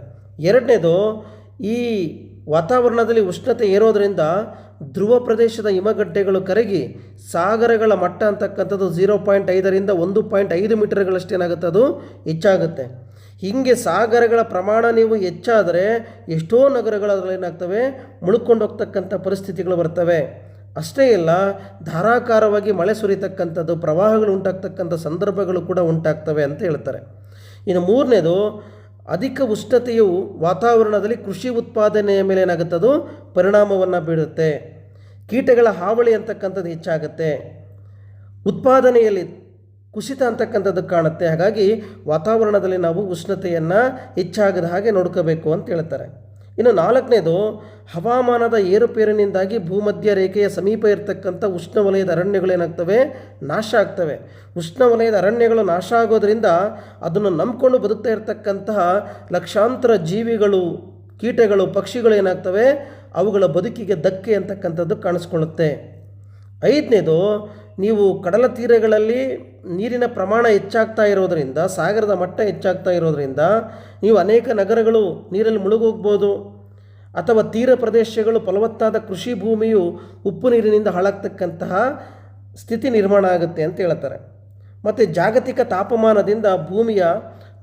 ಎರಡನೇದು ಈ ವಾತಾವರಣದಲ್ಲಿ ಉಷ್ಣತೆ ಏರೋದ್ರಿಂದ ಧ್ರುವ ಪ್ರದೇಶದ ಹಿಮಗಡ್ಡೆಗಳು ಕರಗಿ ಸಾಗರಗಳ ಮಟ್ಟ ಅಂತಕ್ಕಂಥದ್ದು ಝೀರೋ ಪಾಯಿಂಟ್ ಐದರಿಂದ ಒಂದು ಪಾಯಿಂಟ್ ಐದು ಮೀಟರ್ಗಳಷ್ಟು ಏನಾಗುತ್ತೆ ಅದು? ಹೆಚ್ಚಾಗುತ್ತೆ. ಹೀಗೆ ಸಾಗರಗಳ ಪ್ರಮಾಣ ನೀವು ಹೆಚ್ಚಾದರೆ ಎಷ್ಟೋ ನಗರಗಳು ಏನಾಗ್ತವೆ? ಮುಳ್ಕೊಂಡು ಹೋಗ್ತಕ್ಕಂಥ ಪರಿಸ್ಥಿತಿಗಳು ಬರ್ತವೆ. ಅಷ್ಟೇ ಇಲ್ಲ, ಧಾರಾಕಾರವಾಗಿ ಮಳೆ ಸುರಿತಕ್ಕಂಥದ್ದು, ಪ್ರವಾಹಗಳು ಉಂಟಾಗ್ತಕ್ಕಂಥ ಸಂದರ್ಭಗಳು ಕೂಡ ಉಂಟಾಗ್ತವೆ ಅಂತ ಹೇಳ್ತಾರೆ. ಇನ್ನು ಮೂರನೇದು ಅಧಿಕ ಉಷ್ಣತೆಯು ವಾತಾವರಣದಲ್ಲಿ ಕೃಷಿ ಉತ್ಪಾದನೆಯ ಮೇಲೆ ಏನಾಗುತ್ತದು ಪರಿಣಾಮವನ್ನು ಬೀರುತ್ತೆ. ಕೀಟಗಳ ಹಾವಳಿ ಅಂತಕ್ಕಂಥದ್ದು ಹೆಚ್ಚಾಗುತ್ತೆ. ಉತ್ಪಾದನೆಯಲ್ಲಿ ಕುಸಿತ ಅಂತಕ್ಕಂಥದ್ದು ಕಾಣುತ್ತೆ. ಹಾಗಾಗಿ ವಾತಾವರಣದಲ್ಲಿ ನಾವು ಉಷ್ಣತೆಯನ್ನು ಹೆಚ್ಚಾಗದ ಹಾಗೆ ನೋಡ್ಕೋಬೇಕು ಅಂತ ಹೇಳ್ತಾರೆ. ಇನ್ನು ನಾಲ್ಕನೇದು, ಹವಾಮಾನದ ಏರುಪೇರಿನಿಂದಾಗಿ ಭೂಮಧ್ಯ ರೇಖೆಯ ಸಮೀಪ ಇರತಕ್ಕಂಥ ಉಷ್ಣವಲಯದ ಅರಣ್ಯಗಳು ಏನಾಗ್ತವೆ ನಾಶ ಆಗ್ತವೆ. ಉಷ್ಣವಲಯದ ಅರಣ್ಯಗಳು ನಾಶ ಆಗೋದರಿಂದ ಅದನ್ನು ನಂಬಿಕೊಂಡು ಬದುಕ್ತಾ ಇರತಕ್ಕಂತಹ ಲಕ್ಷಾಂತರ ಜೀವಿಗಳು, ಕೀಟಗಳು, ಪಕ್ಷಿಗಳು ಏನಾಗ್ತವೆ? ಅವುಗಳ ಬದುಕಿಗೆ ಧಕ್ಕೆ ಅಂತಕ್ಕಂಥದ್ದು ಕಾಣಿಸ್ಕೊಳ್ಳುತ್ತೆ. ಐದನೇದು, ನೀವು ಕಡಲ ತೀರಗಳಲ್ಲಿ ನೀರಿನ ಪ್ರಮಾಣ ಹೆಚ್ಚಾಗ್ತಾ ಇರೋದರಿಂದ, ಸಾಗರದ ಮಟ್ಟ ಹೆಚ್ಚಾಗ್ತಾ ಇರೋದರಿಂದ ನೀವು ಅನೇಕ ನಗರಗಳು ನೀರಲ್ಲಿ ಮುಳುಗೋಗ್ಬೋದು ಅಥವಾ ತೀರ ಪ್ರದೇಶಗಳು ಫಲವತ್ತಾದ ಕೃಷಿ ಭೂಮಿಯು ಉಪ್ಪು ನೀರಿನಿಂದ ಹಾಳಾಗ್ತಕ್ಕಂತಹ ಸ್ಥಿತಿ ನಿರ್ಮಾಣ ಆಗುತ್ತೆ ಅಂತ ಹೇಳ್ತಾರೆ. ಮತ್ತು ಜಾಗತಿಕ ತಾಪಮಾನದಿಂದ ಭೂಮಿಯ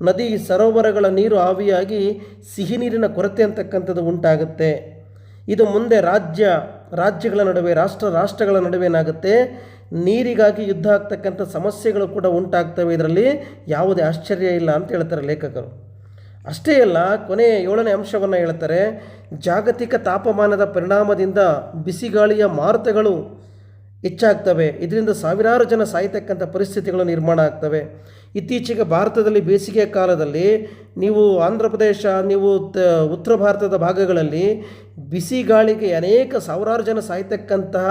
ನದಿ, ಸರೋವರಗಳ ನೀರು ಆವಿಯಾಗಿ ಸಿಹಿ ನೀರಿನ ಕೊರತೆ ಅಂತಕ್ಕಂಥದ್ದು ಉಂಟಾಗುತ್ತೆ. ಇದು ಮುಂದೆ ರಾಜ್ಯ ರಾಜ್ಯಗಳ ನಡುವೆ, ರಾಷ್ಟ್ರ ರಾಷ್ಟ್ರಗಳ ನಡುವೆ ಏನಾಗುತ್ತೆ? ನೀರಿಗಾಗಿ ಯುದ್ಧ ಆಗ್ತಕ್ಕಂಥ ಸಮಸ್ಯೆಗಳು ಕೂಡ ಉಂಟಾಗ್ತವೆ. ಇದರಲ್ಲಿ ಯಾವುದೇ ಆಶ್ಚರ್ಯ ಇಲ್ಲ ಅಂತ ಹೇಳ್ತಾರೆ ಲೇಖಕರು. ಅಷ್ಟೇ ಅಲ್ಲ, ಕೊನೆಯ ಏಳನೇ ಅಂಶವನ್ನು ಹೇಳ್ತಾರೆ, ಜಾಗತಿಕ ತಾಪಮಾನದ ಪರಿಣಾಮದಿಂದ ಬಿಸಿಗಾಳಿಯ ಮಾರುತಗಳು ಹೆಚ್ಚಾಗ್ತವೆ. ಇದರಿಂದ ಸಾವಿರಾರು ಜನ ಸಾಯ್ತಕ್ಕಂಥ ಪರಿಸ್ಥಿತಿಗಳು ನಿರ್ಮಾಣ ಆಗ್ತವೆ. ಇತ್ತೀಚೆಗೆ ಭಾರತದಲ್ಲಿ ಬೇಸಿಗೆ ಕಾಲದಲ್ಲಿ ನೀವು ಆಂಧ್ರ ಪ್ರದೇಶ, ನೀವು ಉತ್ತರ ಭಾರತದ ಭಾಗಗಳಲ್ಲಿ ಬಿಸಿ ಗಾಳಿಗೆ ಅನೇಕ ಸಾವಿರಾರು ಜನ ಸಾಯ್ತಕ್ಕಂತಹ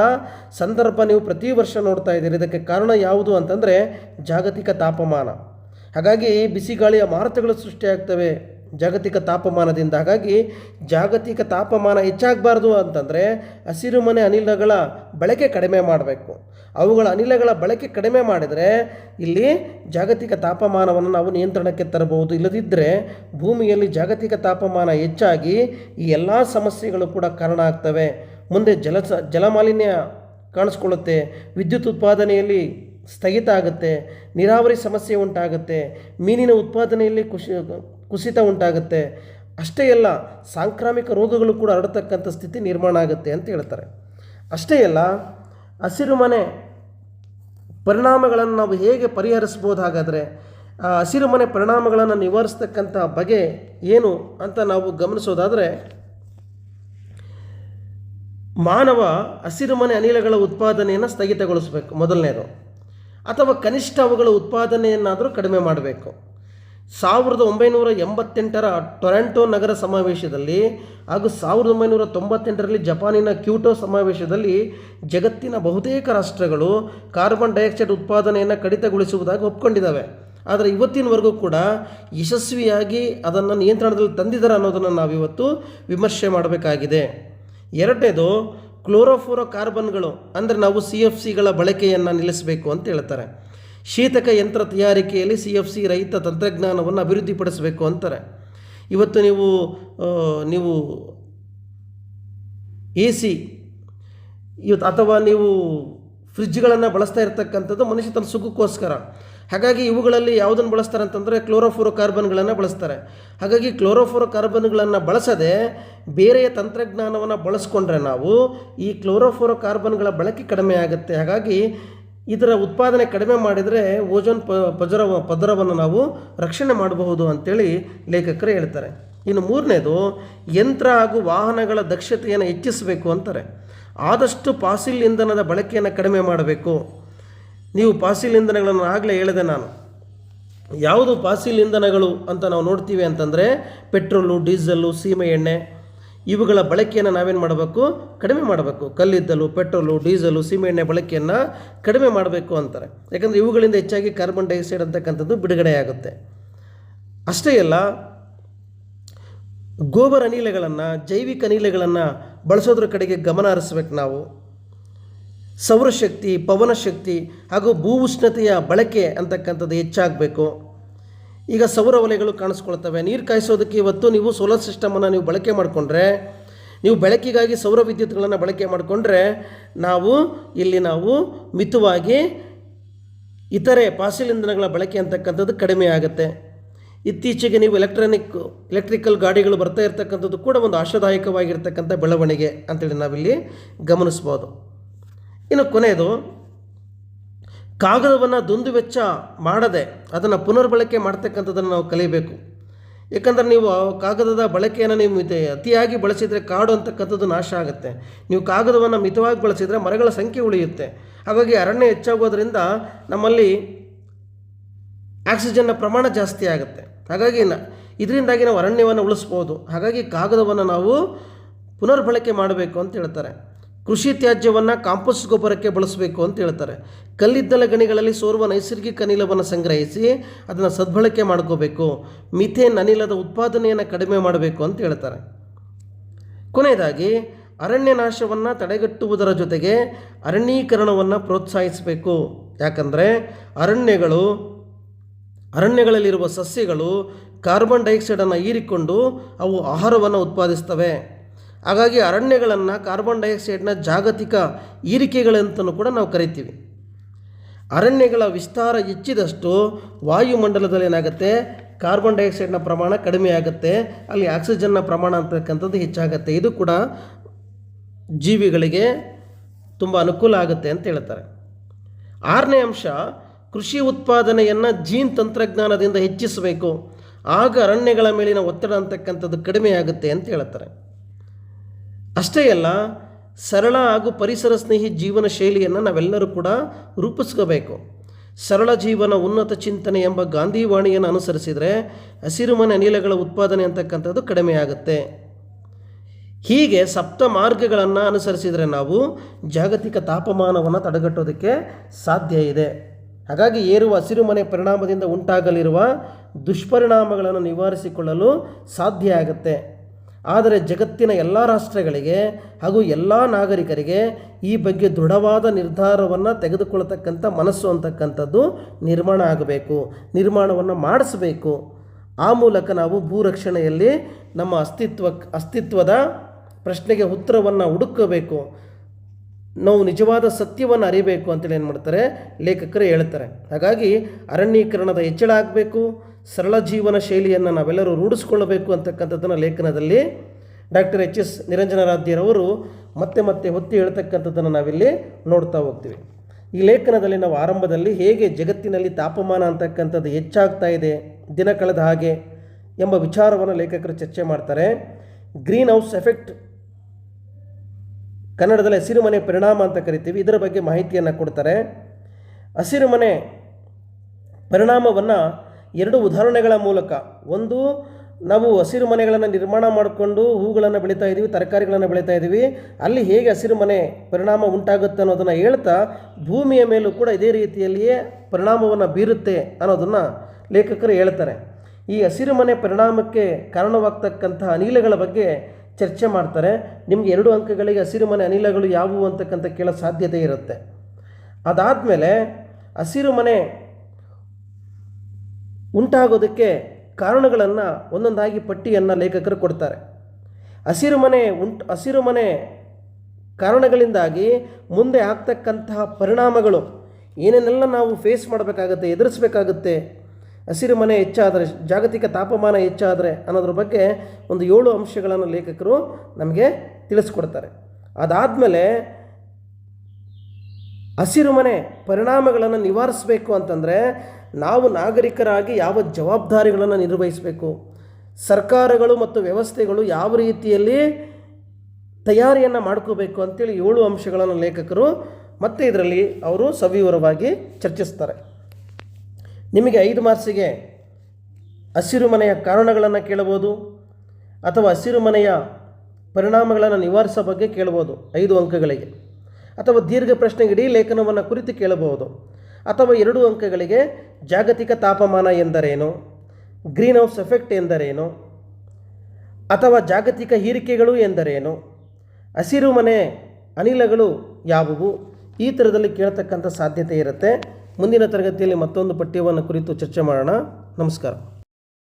ಸಂದರ್ಭ ನೀವು ಪ್ರತಿ ವರ್ಷ ನೋಡ್ತಾ ಇದ್ದೀರಿ. ಇದಕ್ಕೆ ಕಾರಣ ಯಾವುದು ಅಂತಂದರೆ ಜಾಗತಿಕ ತಾಪಮಾನ. ಹಾಗಾಗಿ ಬಿಸಿ ಗಾಳಿಯ ಮಾರುತಗಳು ಸೃಷ್ಟಿಯಾಗ್ತವೆ. ಜಾಗತಿಕ ತಾಪಮಾನದಿಂದ. ಹಾಗಾಗಿ ಜಾಗತಿಕ ತಾಪಮಾನ ಹೆಚ್ಚಾಗಬಾರ್ದು ಅಂತಂದರೆ ಹಸಿರುಮನೆ ಅನಿಲಗಳ ಬಳಕೆ ಕಡಿಮೆ ಮಾಡಬೇಕು. ಅವುಗಳ ಅನಿಲಗಳ ಬಳಕೆ ಕಡಿಮೆ ಮಾಡಿದರೆ ಇಲ್ಲಿ ಜಾಗತಿಕ ತಾಪಮಾನವನ್ನು ನಾವು ನಿಯಂತ್ರಣಕ್ಕೆ ತರಬಹುದು. ಇಲ್ಲದಿದ್ದರೆ ಭೂಮಿಯಲ್ಲಿ ಜಾಗತಿಕ ತಾಪಮಾನ ಹೆಚ್ಚಾಗಿ ಈ ಎಲ್ಲ ಸಮಸ್ಯೆಗಳು ಕೂಡ ಕಾರಣ ಆಗ್ತವೆ. ಮುಂದೆ ಜಲ ಜಲಮಾಲಿನ್ಯ ಕಾಣಿಸ್ಕೊಳ್ಳುತ್ತೆ, ವಿದ್ಯುತ್ ಉತ್ಪಾದನೆಯಲ್ಲಿ ಸ್ಥಗಿತ ಆಗುತ್ತೆ, ನೀರಾವರಿ ಸಮಸ್ಯೆ ಉಂಟಾಗುತ್ತೆ, ಮೀನಿನ ಉತ್ಪಾದನೆಯಲ್ಲಿ ಕುಸಿತ ಉಂಟಾಗುತ್ತೆ. ಅಷ್ಟೇ ಅಲ್ಲ, ಸಾಂಕ್ರಾಮಿಕ ರೋಗಗಳು ಕೂಡ ಹರಡತಕ್ಕಂಥ ಸ್ಥಿತಿ ನಿರ್ಮಾಣ ಆಗುತ್ತೆ ಅಂತ ಹೇಳ್ತಾರೆ. ಅಷ್ಟೇ ಅಲ್ಲ ಹಸಿರುಮನೆ ಪರಿಣಾಮಗಳನ್ನು ನಾವು ಹೇಗೆ ಪರಿಹರಿಸ್ಬೋದು ಹಾಗಾದರೆ ಆ ಹಸಿರುಮನೆ ಪರಿಣಾಮಗಳನ್ನು ನಿವಾರಿಸ್ತಕ್ಕಂಥ ಬಗೆ ಏನು ಅಂತ ನಾವು ಗಮನಿಸೋದಾದರೆ, ಮಾನವ ಹಸಿರುಮನೆ ಅನಿಲಗಳ ಉತ್ಪಾದನೆಯನ್ನು ಸ್ಥಗಿತಗೊಳಿಸಬೇಕು, ಮೊದಲನೇದು. ಅಥವಾ ಕನಿಷ್ಠ ಅವುಗಳ ಉತ್ಪಾದನೆಯನ್ನಾದರೂ ಕಡಿಮೆ ಮಾಡಬೇಕು. ಸಾವಿರದ ಒಂಬೈನೂರ ಎಂಬತ್ತೆಂಟರ ಟೊರೆಂಟೊ ನಗರ ಸಮಾವೇಶದಲ್ಲಿ ಹಾಗೂ ಸಾವಿರದ ಒಂಬೈನೂರ ತೊಂಬತ್ತೆಂಟರಲ್ಲಿ ಜಪಾನಿನ ಕ್ಯೂಟೋ ಸಮಾವೇಶದಲ್ಲಿ ಜಗತ್ತಿನ ಬಹುತೇಕ ರಾಷ್ಟ್ರಗಳು ಕಾರ್ಬನ್ ಡೈಆಕ್ಸೈಡ್ ಉತ್ಪಾದನೆಯನ್ನು ಕಡಿತಗೊಳಿಸುವುದಾಗಿ ಒಪ್ಕೊಂಡಿದ್ದಾವೆ. ಆದರೆ ಇವತ್ತಿನವರೆಗೂ ಕೂಡ ಯಶಸ್ವಿಯಾಗಿ ಅದನ್ನು ನಿಯಂತ್ರಣದಲ್ಲಿ ತಂದಿದ್ದಾರೆ ಅನ್ನೋದನ್ನು ನಾವಿವತ್ತು ವಿಮರ್ಶೆ ಮಾಡಬೇಕಾಗಿದೆ. ಎರಡನೇದು ಕ್ಲೋರೋಫೋರೋ ಕಾರ್ಬನ್ಗಳು ಅಂದರೆ ನಾವು ಸಿ ಎಫ್ ಸಿಗಳ ಬಳಕೆಯನ್ನು ನಿಲ್ಲಿಸಬೇಕು ಅಂತ ಹೇಳ್ತಾರೆ. ಶೀತಕ ಯಂತ್ರ ತಯಾರಿಕೆಯಲ್ಲಿ ಸಿ ಎಫ್ ಸಿ ರಹಿತ ತಂತ್ರಜ್ಞಾನವನ್ನು ಅಭಿವೃದ್ಧಿಪಡಿಸಬೇಕು ಅಂತಾರೆ. ಇವತ್ತು ನೀವು ನೀವು ಎ ಸಿ, ಇವತ್ತು ಅಥವಾ ನೀವು ಫ್ರಿಜ್ಗಳನ್ನು ಬಳಸ್ತಾ ಇರತಕ್ಕಂಥದ್ದು ಮನುಷ್ಯ ತನ್ನ ಸುಖಕ್ಕೋಸ್ಕರ. ಹಾಗಾಗಿ ಇವುಗಳಲ್ಲಿ ಯಾವುದನ್ನು ಬಳಸ್ತಾರೆ ಅಂತಂದರೆ ಕ್ಲೋರೋಫೋರೋ ಕಾರ್ಬನ್ಗಳನ್ನು ಬಳಸ್ತಾರೆ. ಹಾಗಾಗಿ ಕ್ಲೋರೋಫೋರೋ ಕಾರ್ಬನ್ಗಳನ್ನು ಬಳಸದೆ ಬೇರೆಯ ತಂತ್ರಜ್ಞಾನವನ್ನು ಬಳಸ್ಕೊಂಡ್ರೆ ನಾವು ಈ ಕ್ಲೋರೋಫೋರೋ ಕಾರ್ಬನ್ಗಳ ಬಳಕೆ ಕಡಿಮೆ ಆಗುತ್ತೆ. ಹಾಗಾಗಿ ಇದರ ಉತ್ಪಾದನೆ ಕಡಿಮೆ ಮಾಡಿದರೆ ಓಜೋನ್ ಪ ಪದರ ಪದರವನ್ನು ನಾವು ರಕ್ಷಣೆ ಮಾಡಬಹುದು ಅಂತೇಳಿ ಲೇಖಕರು ಹೇಳ್ತಾರೆ. ಇನ್ನು ಮೂರನೇದು, ಯಂತ್ರ ಹಾಗೂ ವಾಹನಗಳ ದಕ್ಷತೆಯನ್ನು ಹೆಚ್ಚಿಸಬೇಕು ಅಂತಾರೆ. ಆದಷ್ಟು ಪಾಸಿಲ್ ಇಂಧನದ ಬಳಕೆಯನ್ನು ಕಡಿಮೆ ಮಾಡಬೇಕು. ನೀವು ಪಾಸಿಲ್ ಇಂಧನಗಳನ್ನು ಆಗಲೇ ಹೇಳಿದೆ ನಾನು. ಯಾವುದು ಪಾಸಿಲ್ ಇಂಧನಗಳು ಅಂತ ನಾವು ನೋಡ್ತೀವಿ ಅಂತಂದರೆ ಪೆಟ್ರೋಲು ಡೀಸೆಲ್ಲು ಸೀಮೆ ಎಣ್ಣೆ ಇವುಗಳ ಬಳಕೆಯನ್ನು ನಾವೇನು ಮಾಡಬೇಕು? ಕಡಿಮೆ ಮಾಡಬೇಕು. ಕಲ್ಲಿದ್ದಲು, ಪೆಟ್ರೋಲು, ಡೀಸೆಲು ಸೀಮೆಎಣ್ಣೆ ಬಳಕೆಯನ್ನು ಕಡಿಮೆ ಮಾಡಬೇಕು ಅಂತಾರೆ. ಯಾಕಂದರೆ ಇವುಗಳಿಂದ ಹೆಚ್ಚಾಗಿ ಕಾರ್ಬನ್ ಡೈಆಕ್ಸೈಡ್ ಅಂತಕ್ಕಂಥದ್ದು ಬಿಡುಗಡೆಯಾಗುತ್ತೆ ಅಷ್ಟೇ ಅಲ್ಲ, ಗೋಬರ್ ಅನಿಲಗಳನ್ನು ಜೈವಿಕ ಅನಿಲಗಳನ್ನು ಬಳಸೋದ್ರ ಕಡೆಗೆ ಗಮನ ಹರಿಸ್ಬೇಕು ನಾವು. ಸೌರಶಕ್ತಿ, ಪವನಶಕ್ತಿ ಹಾಗೂ ಭೂ ಉಷ್ಣತೆಯ ಬಳಕೆ ಅಂತಕ್ಕಂಥದ್ದು ಹೆಚ್ಚಾಗಬೇಕು. ಈಗ ಸೌರ ವಲಯಗಳು ಕಾಣಿಸ್ಕೊಳ್ತವೆ. ನೀರು ಕಾಯಿಸೋದಕ್ಕೆ ಇವತ್ತು ನೀವು ಸೋಲಾರ್ ಸಿಸ್ಟಮನ್ನು ನೀವು ಬಳಕೆ ಮಾಡಿಕೊಂಡ್ರೆ, ನೀವು ಬೆಳಕಿಗಾಗಿ ಸೌರ ವಿದ್ಯುತ್ಗಳನ್ನು ಬಳಕೆ ಮಾಡಿಕೊಂಡ್ರೆ, ನಾವು ಇಲ್ಲಿ ನಾವು ಮಿತವಾಗಿ ಇತರೆ ಫಾಸಿಲ್ ಇಂಧನಗಳ ಬಳಕೆ ಅಂತಕ್ಕಂಥದ್ದು ಕಡಿಮೆ ಆಗುತ್ತೆ. ಇತ್ತೀಚೆಗೆ ನೀವು ಎಲೆಕ್ಟ್ರಾನಿಕ್ ಎಲೆಕ್ಟ್ರಿಕಲ್ ಗಾಡಿಗಳು ಬರ್ತಾ ಇರ್ತಕ್ಕಂಥದ್ದು ಕೂಡ ಒಂದು ಆಶಾದಾಯಕವಾಗಿರ್ತಕ್ಕಂಥ ಬೆಳವಣಿಗೆ ಅಂತೇಳಿ ನಾವಿಲ್ಲಿ ಗಮನಿಸ್ಬೋದು. ಇನ್ನು ಕೊನೆಯದು ಕಾಗದವನ್ನು ದುಂದು ವೆಚ್ಚ ಮಾಡದೆ ಅದನ್ನು ಪುನರ್ಬಳಕೆ ಮಾಡ್ತಕ್ಕಂಥದ್ದನ್ನು ನಾವು ಕಲಿಬೇಕು. ಏಕೆಂದರೆ ನೀವು ಕಾಗದದ ಬಳಕೆಯನ್ನು ನೀವು ಮಿತ ಅತಿಯಾಗಿ ಬಳಸಿದರೆ ಕಾಡು ಅಂತಕ್ಕಂಥದ್ದು ನಾಶ ಆಗುತ್ತೆ. ನೀವು ಕಾಗದವನ್ನು ಮಿತವಾಗಿ ಬಳಸಿದರೆ ಮರಗಳ ಸಂಖ್ಯೆ ಉಳಿಯುತ್ತೆ. ಹಾಗಾಗಿ ಅರಣ್ಯ ಹೆಚ್ಚಾಗೋದ್ರಿಂದ ನಮ್ಮಲ್ಲಿ ಆಕ್ಸಿಜನ್ನ ಪ್ರಮಾಣ ಜಾಸ್ತಿ ಆಗುತ್ತೆ. ಹಾಗಾಗಿ ನ, ಇದರಿಂದಾಗಿ ನಾವು ಅರಣ್ಯವನ್ನು ಉಳಿಸ್ಬೋದು. ಹಾಗಾಗಿ ಕಾಗದವನ್ನು ನಾವು ಪುನರ್ಬಳಕೆ ಮಾಡಬೇಕು ಅಂತ ಹೇಳ್ತಾರೆ. ಕೃಷಿ ತ್ಯಾಜ್ಯವನ್ನು ಕಾಂಪೋಸ್ಟ್ ಗೊಬ್ಬರಕ್ಕೆ ಬಳಸಬೇಕು ಅಂತ ಹೇಳ್ತಾರೆ. ಕಲ್ಲಿದ್ದಲ ಗಣಿಗಳಲ್ಲಿ ಸೋರುವ ನೈಸರ್ಗಿಕ ಅನಿಲವನ್ನು ಸಂಗ್ರಹಿಸಿ ಅದನ್ನು ಸದ್ಬಳಕೆ ಮಾಡ್ಕೋಬೇಕು. ಮಿಥೇನ್ ಅನಿಲದ ಉತ್ಪಾದನೆಯನ್ನು ಕಡಿಮೆ ಮಾಡಬೇಕು ಅಂತ ಹೇಳ್ತಾರೆ. ಕೊನೆಯದಾಗಿ, ಅರಣ್ಯ ನಾಶವನ್ನು ತಡೆಗಟ್ಟುವುದರ ಜೊತೆಗೆ ಅರಣ್ಯೀಕರಣವನ್ನು ಪ್ರೋತ್ಸಾಹಿಸಬೇಕು. ಯಾಕಂದರೆ, ಅರಣ್ಯಗಳು, ಅರಣ್ಯಗಳಲ್ಲಿರುವ ಸಸ್ಯಗಳು ಕಾರ್ಬನ್ ಡೈಆಕ್ಸೈಡನ್ನು ಹೀರಿಕೊಂಡು ಅವು ಆಹಾರವನ್ನು ಉತ್ಪಾದಿಸ್ತವೆ. ಹಾಗಾಗಿ ಅರಣ್ಯಗಳನ್ನು ಕಾರ್ಬನ್ ಡೈಆಕ್ಸೈಡ್ನ ಜಾಗತಿಕ ಈರಿಕೆಗಳಂತಲೂ ಕೂಡ ನಾವು ಕರಿತೀವಿ. ಅರಣ್ಯಗಳ ವಿಸ್ತಾರ ಹೆಚ್ಚಿದಷ್ಟು ವಾಯುಮಂಡಲದಲ್ಲಿ ಏನಾಗುತ್ತೆ? ಕಾರ್ಬನ್ ಡೈಆಕ್ಸೈಡ್ನ ಪ್ರಮಾಣ ಕಡಿಮೆ ಆಗುತ್ತೆ. ಅಲ್ಲಿ ಆಕ್ಸಿಜನ್ನ ಪ್ರಮಾಣ ಅಂತಕ್ಕಂಥದ್ದು ಹೆಚ್ಚಾಗುತ್ತೆ. ಇದು ಕೂಡ ಜೀವಿಗಳಿಗೆ ತುಂಬ ಅನುಕೂಲ ಆಗುತ್ತೆ ಅಂತ ಹೇಳ್ತಾರೆ. ಆರನೇ ಅಂಶ, ಕೃಷಿ ಉತ್ಪಾದನೆಯನ್ನು ಜೀನ್ ತಂತ್ರಜ್ಞಾನದಿಂದ ಹೆಚ್ಚಿಸಬೇಕು. ಆಗ ಅರಣ್ಯಗಳ ಮೇಲಿನ ಒತ್ತಡ ಅಂತಕ್ಕಂಥದ್ದು ಕಡಿಮೆ ಆಗುತ್ತೆ ಅಂತ ಹೇಳ್ತಾರೆ. ಅಷ್ಟೇ ಅಲ್ಲ, ಸರಳ ಹಾಗೂ ಪರಿಸರ ಸ್ನೇಹಿ ಜೀವನ ಶೈಲಿಯನ್ನು ನಾವೆಲ್ಲರೂ ಕೂಡ ರೂಪಿಸ್ಕೋಬೇಕು. ಸರಳ ಜೀವನ, ಉನ್ನತ ಚಿಂತನೆ ಎಂಬ ಗಾಂಧಿವಾಣಿಯನ್ನು ಅನುಸರಿಸಿದರೆ ಹಸಿರುಮನೆ ಅನಿಲಗಳ ಉತ್ಪಾದನೆ ಅಂತಕ್ಕಂಥದ್ದು ಕಡಿಮೆ ಆಗುತ್ತೆ. ಹೀಗೆ ಸಪ್ತ ಮಾರ್ಗಗಳನ್ನು ಅನುಸರಿಸಿದರೆ ನಾವು ಜಾಗತಿಕ ತಾಪಮಾನವನ್ನು ತಡೆಗಟ್ಟೋದಕ್ಕೆ ಸಾಧ್ಯ ಇದೆ. ಹಾಗಾಗಿ ಏರುವ ಹಸಿರುಮನೆ ಪರಿಣಾಮದಿಂದ ಉಂಟಾಗಲಿರುವ ದುಷ್ಪರಿಣಾಮಗಳನ್ನು ನಿವಾರಿಸಿಕೊಳ್ಳಲು ಸಾಧ್ಯ ಆಗುತ್ತೆ. ಆದರೆ ಜಗತ್ತಿನ ಎಲ್ಲ ರಾಷ್ಟ್ರಗಳಿಗೆ ಹಾಗೂ ಎಲ್ಲ ನಾಗರಿಕರಿಗೆ ಈ ಬಗ್ಗೆ ದೃಢವಾದ ನಿರ್ಧಾರವನ್ನು ತೆಗೆದುಕೊಳ್ಳತಕ್ಕಂಥ ಮನಸ್ಸು ಅಂತಕ್ಕಂಥದ್ದು ನಿರ್ಮಾಣ ಆಗಬೇಕು, ನಿರ್ಮಾಣವನ್ನು ಮಾಡಿಸಬೇಕು. ಆ ಮೂಲಕ ನಾವು ಭೂರಕ್ಷಣೆಯಲ್ಲಿ ನಮ್ಮ ಅಸ್ತಿತ್ವ, ಅಸ್ತಿತ್ವದ ಪ್ರಶ್ನೆಗೆ ಉತ್ತರವನ್ನು ಹುಡುಕಬೇಕು. ನಾವು ನಿಜವಾದ ಸತ್ಯವನ್ನು ಅರಿಬೇಕು ಅಂತೇಳಿ ಏನು ಮಾಡ್ತಾರೆ ಲೇಖಕರು ಹೇಳ್ತಾರೆ. ಹಾಗಾಗಿ ಅರಣ್ಯೀಕರಣದ ಹೆಚ್ಚಳ ಆಗಬೇಕು ಸರಳ ಜೀವನ ಶೈಲಿಯನ್ನು ನಾವೆಲ್ಲರೂ ರೂಢಿಸ್ಕೊಳ್ಳಬೇಕು ಅಂತಕ್ಕಂಥದ್ದನ್ನು ಲೇಖನದಲ್ಲಿ ಡಾಕ್ಟರ್ ಎಚ್ ಎಸ್ ನಿರಂಜನರಾಧ್ಯರವರು ಮತ್ತೆ ಮತ್ತೆ ಒತ್ತಿ ಹೇಳ್ತಕ್ಕಂಥದ್ದನ್ನು ನಾವಿಲ್ಲಿ ನೋಡ್ತಾ ಹೋಗ್ತೀವಿ. ಈ ಲೇಖನದಲ್ಲಿ ನಾವು ಆರಂಭದಲ್ಲಿ ಹೇಗೆ ಜಗತ್ತಿನಲ್ಲಿ ತಾಪಮಾನ ಅಂತಕ್ಕಂಥದ್ದು ಹೆಚ್ಚಾಗ್ತಾ ಇದೆ, ದಿನ ಕಳೆದ ಹಾಗೆ ಎಂಬ ವಿಚಾರವನ್ನು ಲೇಖಕರು ಚರ್ಚೆ ಮಾಡ್ತಾರೆ. ಗ್ರೀನ್ ಹೌಸ್ ಎಫೆಕ್ಟ್ ಕನ್ನಡದಲ್ಲಿ ಹಸಿರುಮನೆ ಪರಿಣಾಮ ಅಂತ ಕರಿತೀವಿ. ಇದರ ಬಗ್ಗೆ ಮಾಹಿತಿಯನ್ನು ಕೊಡ್ತಾರೆ. ಹಸಿರುಮನೆ ಪರಿಣಾಮವನ್ನು ಎರಡು ಉದಾಹರಣೆಗಳ ಮೂಲಕ. ಒಂದು, ನಾವು ಹಸಿರು ಮನೆಗಳನ್ನು ನಿರ್ಮಾಣ ಮಾಡಿಕೊಂಡು ಹೂಗಳನ್ನು ಬೆಳೀತಾ ಇದ್ದೀವಿ, ತರಕಾರಿಗಳನ್ನು ಬೆಳೀತಾ ಇದ್ದೀವಿ. ಅಲ್ಲಿ ಹೇಗೆ ಹಸಿರು ಮನೆ ಪರಿಣಾಮ ಉಂಟಾಗುತ್ತೆ ಅನ್ನೋದನ್ನು ಹೇಳ್ತಾ ಭೂಮಿಯ ಮೇಲೂ ಕೂಡ ಇದೇ ರೀತಿಯಲ್ಲಿಯೇ ಪರಿಣಾಮವನ್ನು ಬೀರುತ್ತೆ ಅನ್ನೋದನ್ನು ಲೇಖಕರು ಹೇಳ್ತಾರೆ. ಈ ಹಸಿರು ಮನೆ ಪರಿಣಾಮಕ್ಕೆ ಕಾರಣವಾಗ್ತಕ್ಕಂತಹ ಅನಿಲಗಳ ಬಗ್ಗೆ ಚರ್ಚೆ ಮಾಡ್ತಾರೆ. ನಿಮಗೆ ಎರಡು ಅಂಕಗಳಿಗೆ ಹಸಿರು ಮನೆ ಅನಿಲಗಳು ಯಾವುವು ಅಂತಕ್ಕಂಥ ಕೇಳೋ ಸಾಧ್ಯತೆ ಇರುತ್ತೆ. ಅದಾದಮೇಲೆ ಹಸಿರು ಮನೆ ಉಂಟಾಗೋದಕ್ಕೆ ಕಾರಣಗಳನ್ನು ಒಂದೊಂದಾಗಿ ಪಟ್ಟಿಯನ್ನು ಲೇಖಕರು ಕೊಡ್ತಾರೆ. ಹಸಿರು ಮನೆ ಉಂಟು, ಹಸಿರು ಮನೆ ಕಾರಣಗಳಿಂದಾಗಿ ಮುಂದೆ ಆಗ್ತಕ್ಕಂತಹ ಪರಿಣಾಮಗಳು ಏನೇನೆಲ್ಲ ನಾವು ಫೇಸ್ ಮಾಡಬೇಕಾಗುತ್ತೆ, ಎದುರಿಸಬೇಕಾಗುತ್ತೆ, ಹಸಿರು ಮನೆ ಹೆಚ್ಚಾದರೆ, ಜಾಗತಿಕ ತಾಪಮಾನ ಹೆಚ್ಚಾದರೆ ಅನ್ನೋದ್ರ ಬಗ್ಗೆ ಒಂದು ಏಳು ಅಂಶಗಳನ್ನು ಲೇಖಕರು ನಮಗೆ ತಿಳಿಸ್ಕೊಡ್ತಾರೆ. ಅದಾದಮೇಲೆ ಹಸಿರು ಮನೆ ಪರಿಣಾಮಗಳನ್ನು ನಿವಾರಿಸಬೇಕು ಅಂತಂದರೆ ನಾವು ನಾಗರಿಕರಾಗಿ ಯಾವ ಜವಾಬ್ದಾರಿಗಳನ್ನು ನಿರ್ವಹಿಸಬೇಕು? ಸರ್ಕಾರಗಳು ಮತ್ತು ವ್ಯವಸ್ಥೆಗಳು ಯಾವ ರೀತಿಯಲ್ಲಿ ತಯಾರಿಯನ್ನು ಮಾಡ್ಕೋಬೇಕು ಅಂತೇಳಿ ಏಳು ಅಂಶಗಳನ್ನು ಲೇಖಕರು ಮತ್ತೆ ಇದರಲ್ಲಿ ಅವರು ಸವಿವರವಾಗಿ ಚರ್ಚಿಸ್ತಾರೆ. ನಿಮಗೆ ಐದು ಮಾರ್ಸಿಗೆ ಹಸಿರು ಮನೆಯ ಕಾರಣಗಳನ್ನು ಕೇಳಬಹುದು ಅಥವಾ ಹಸಿರು ಮನೆಯ ಪರಿಣಾಮಗಳನ್ನು ನಿವಾರಿಸೋ ಬಗ್ಗೆ ಕೇಳ್ಬೋದು ಐದು ಅಂಕಗಳಿಗೆ. ಅಥವಾ ದೀರ್ಘ ಪ್ರಶ್ನೆಗೆ ಇಡೀ ಲೇಖನವನ್ನು ಕುರಿತು ಕೇಳಬಹುದು. ಅಥವಾ ಎರಡು ಅಂಕಗಳಿಗೆ ಜಾಗತಿಕ ತಾಪಮಾನ ಎಂದರೇನು? ಗ್ರೀನ್ ಹೌಸ್ ಎಫೆಕ್ಟ್ ಎಂದರೇನು? ಅಥವಾ ಜಾಗತಿಕ ಹೀರಿಕೆಗಳು ಎಂದರೇನು? ಹಸಿರು ಮನೆ ಅನಿಲಗಳು ಯಾವುವು? ಈ ಥರದಲ್ಲಿ ಕೇಳ್ತಕ್ಕಂಥ ಸಾಧ್ಯತೆ ಇರುತ್ತೆ. ಮುಂದಿನ ತರಗತಿಯಲ್ಲಿ ಮತ್ತೊಂದು ಪಠ್ಯವನ್ನು ಕುರಿತು ಚರ್ಚೆ ಮಾಡೋಣ. ನಮಸ್ಕಾರ.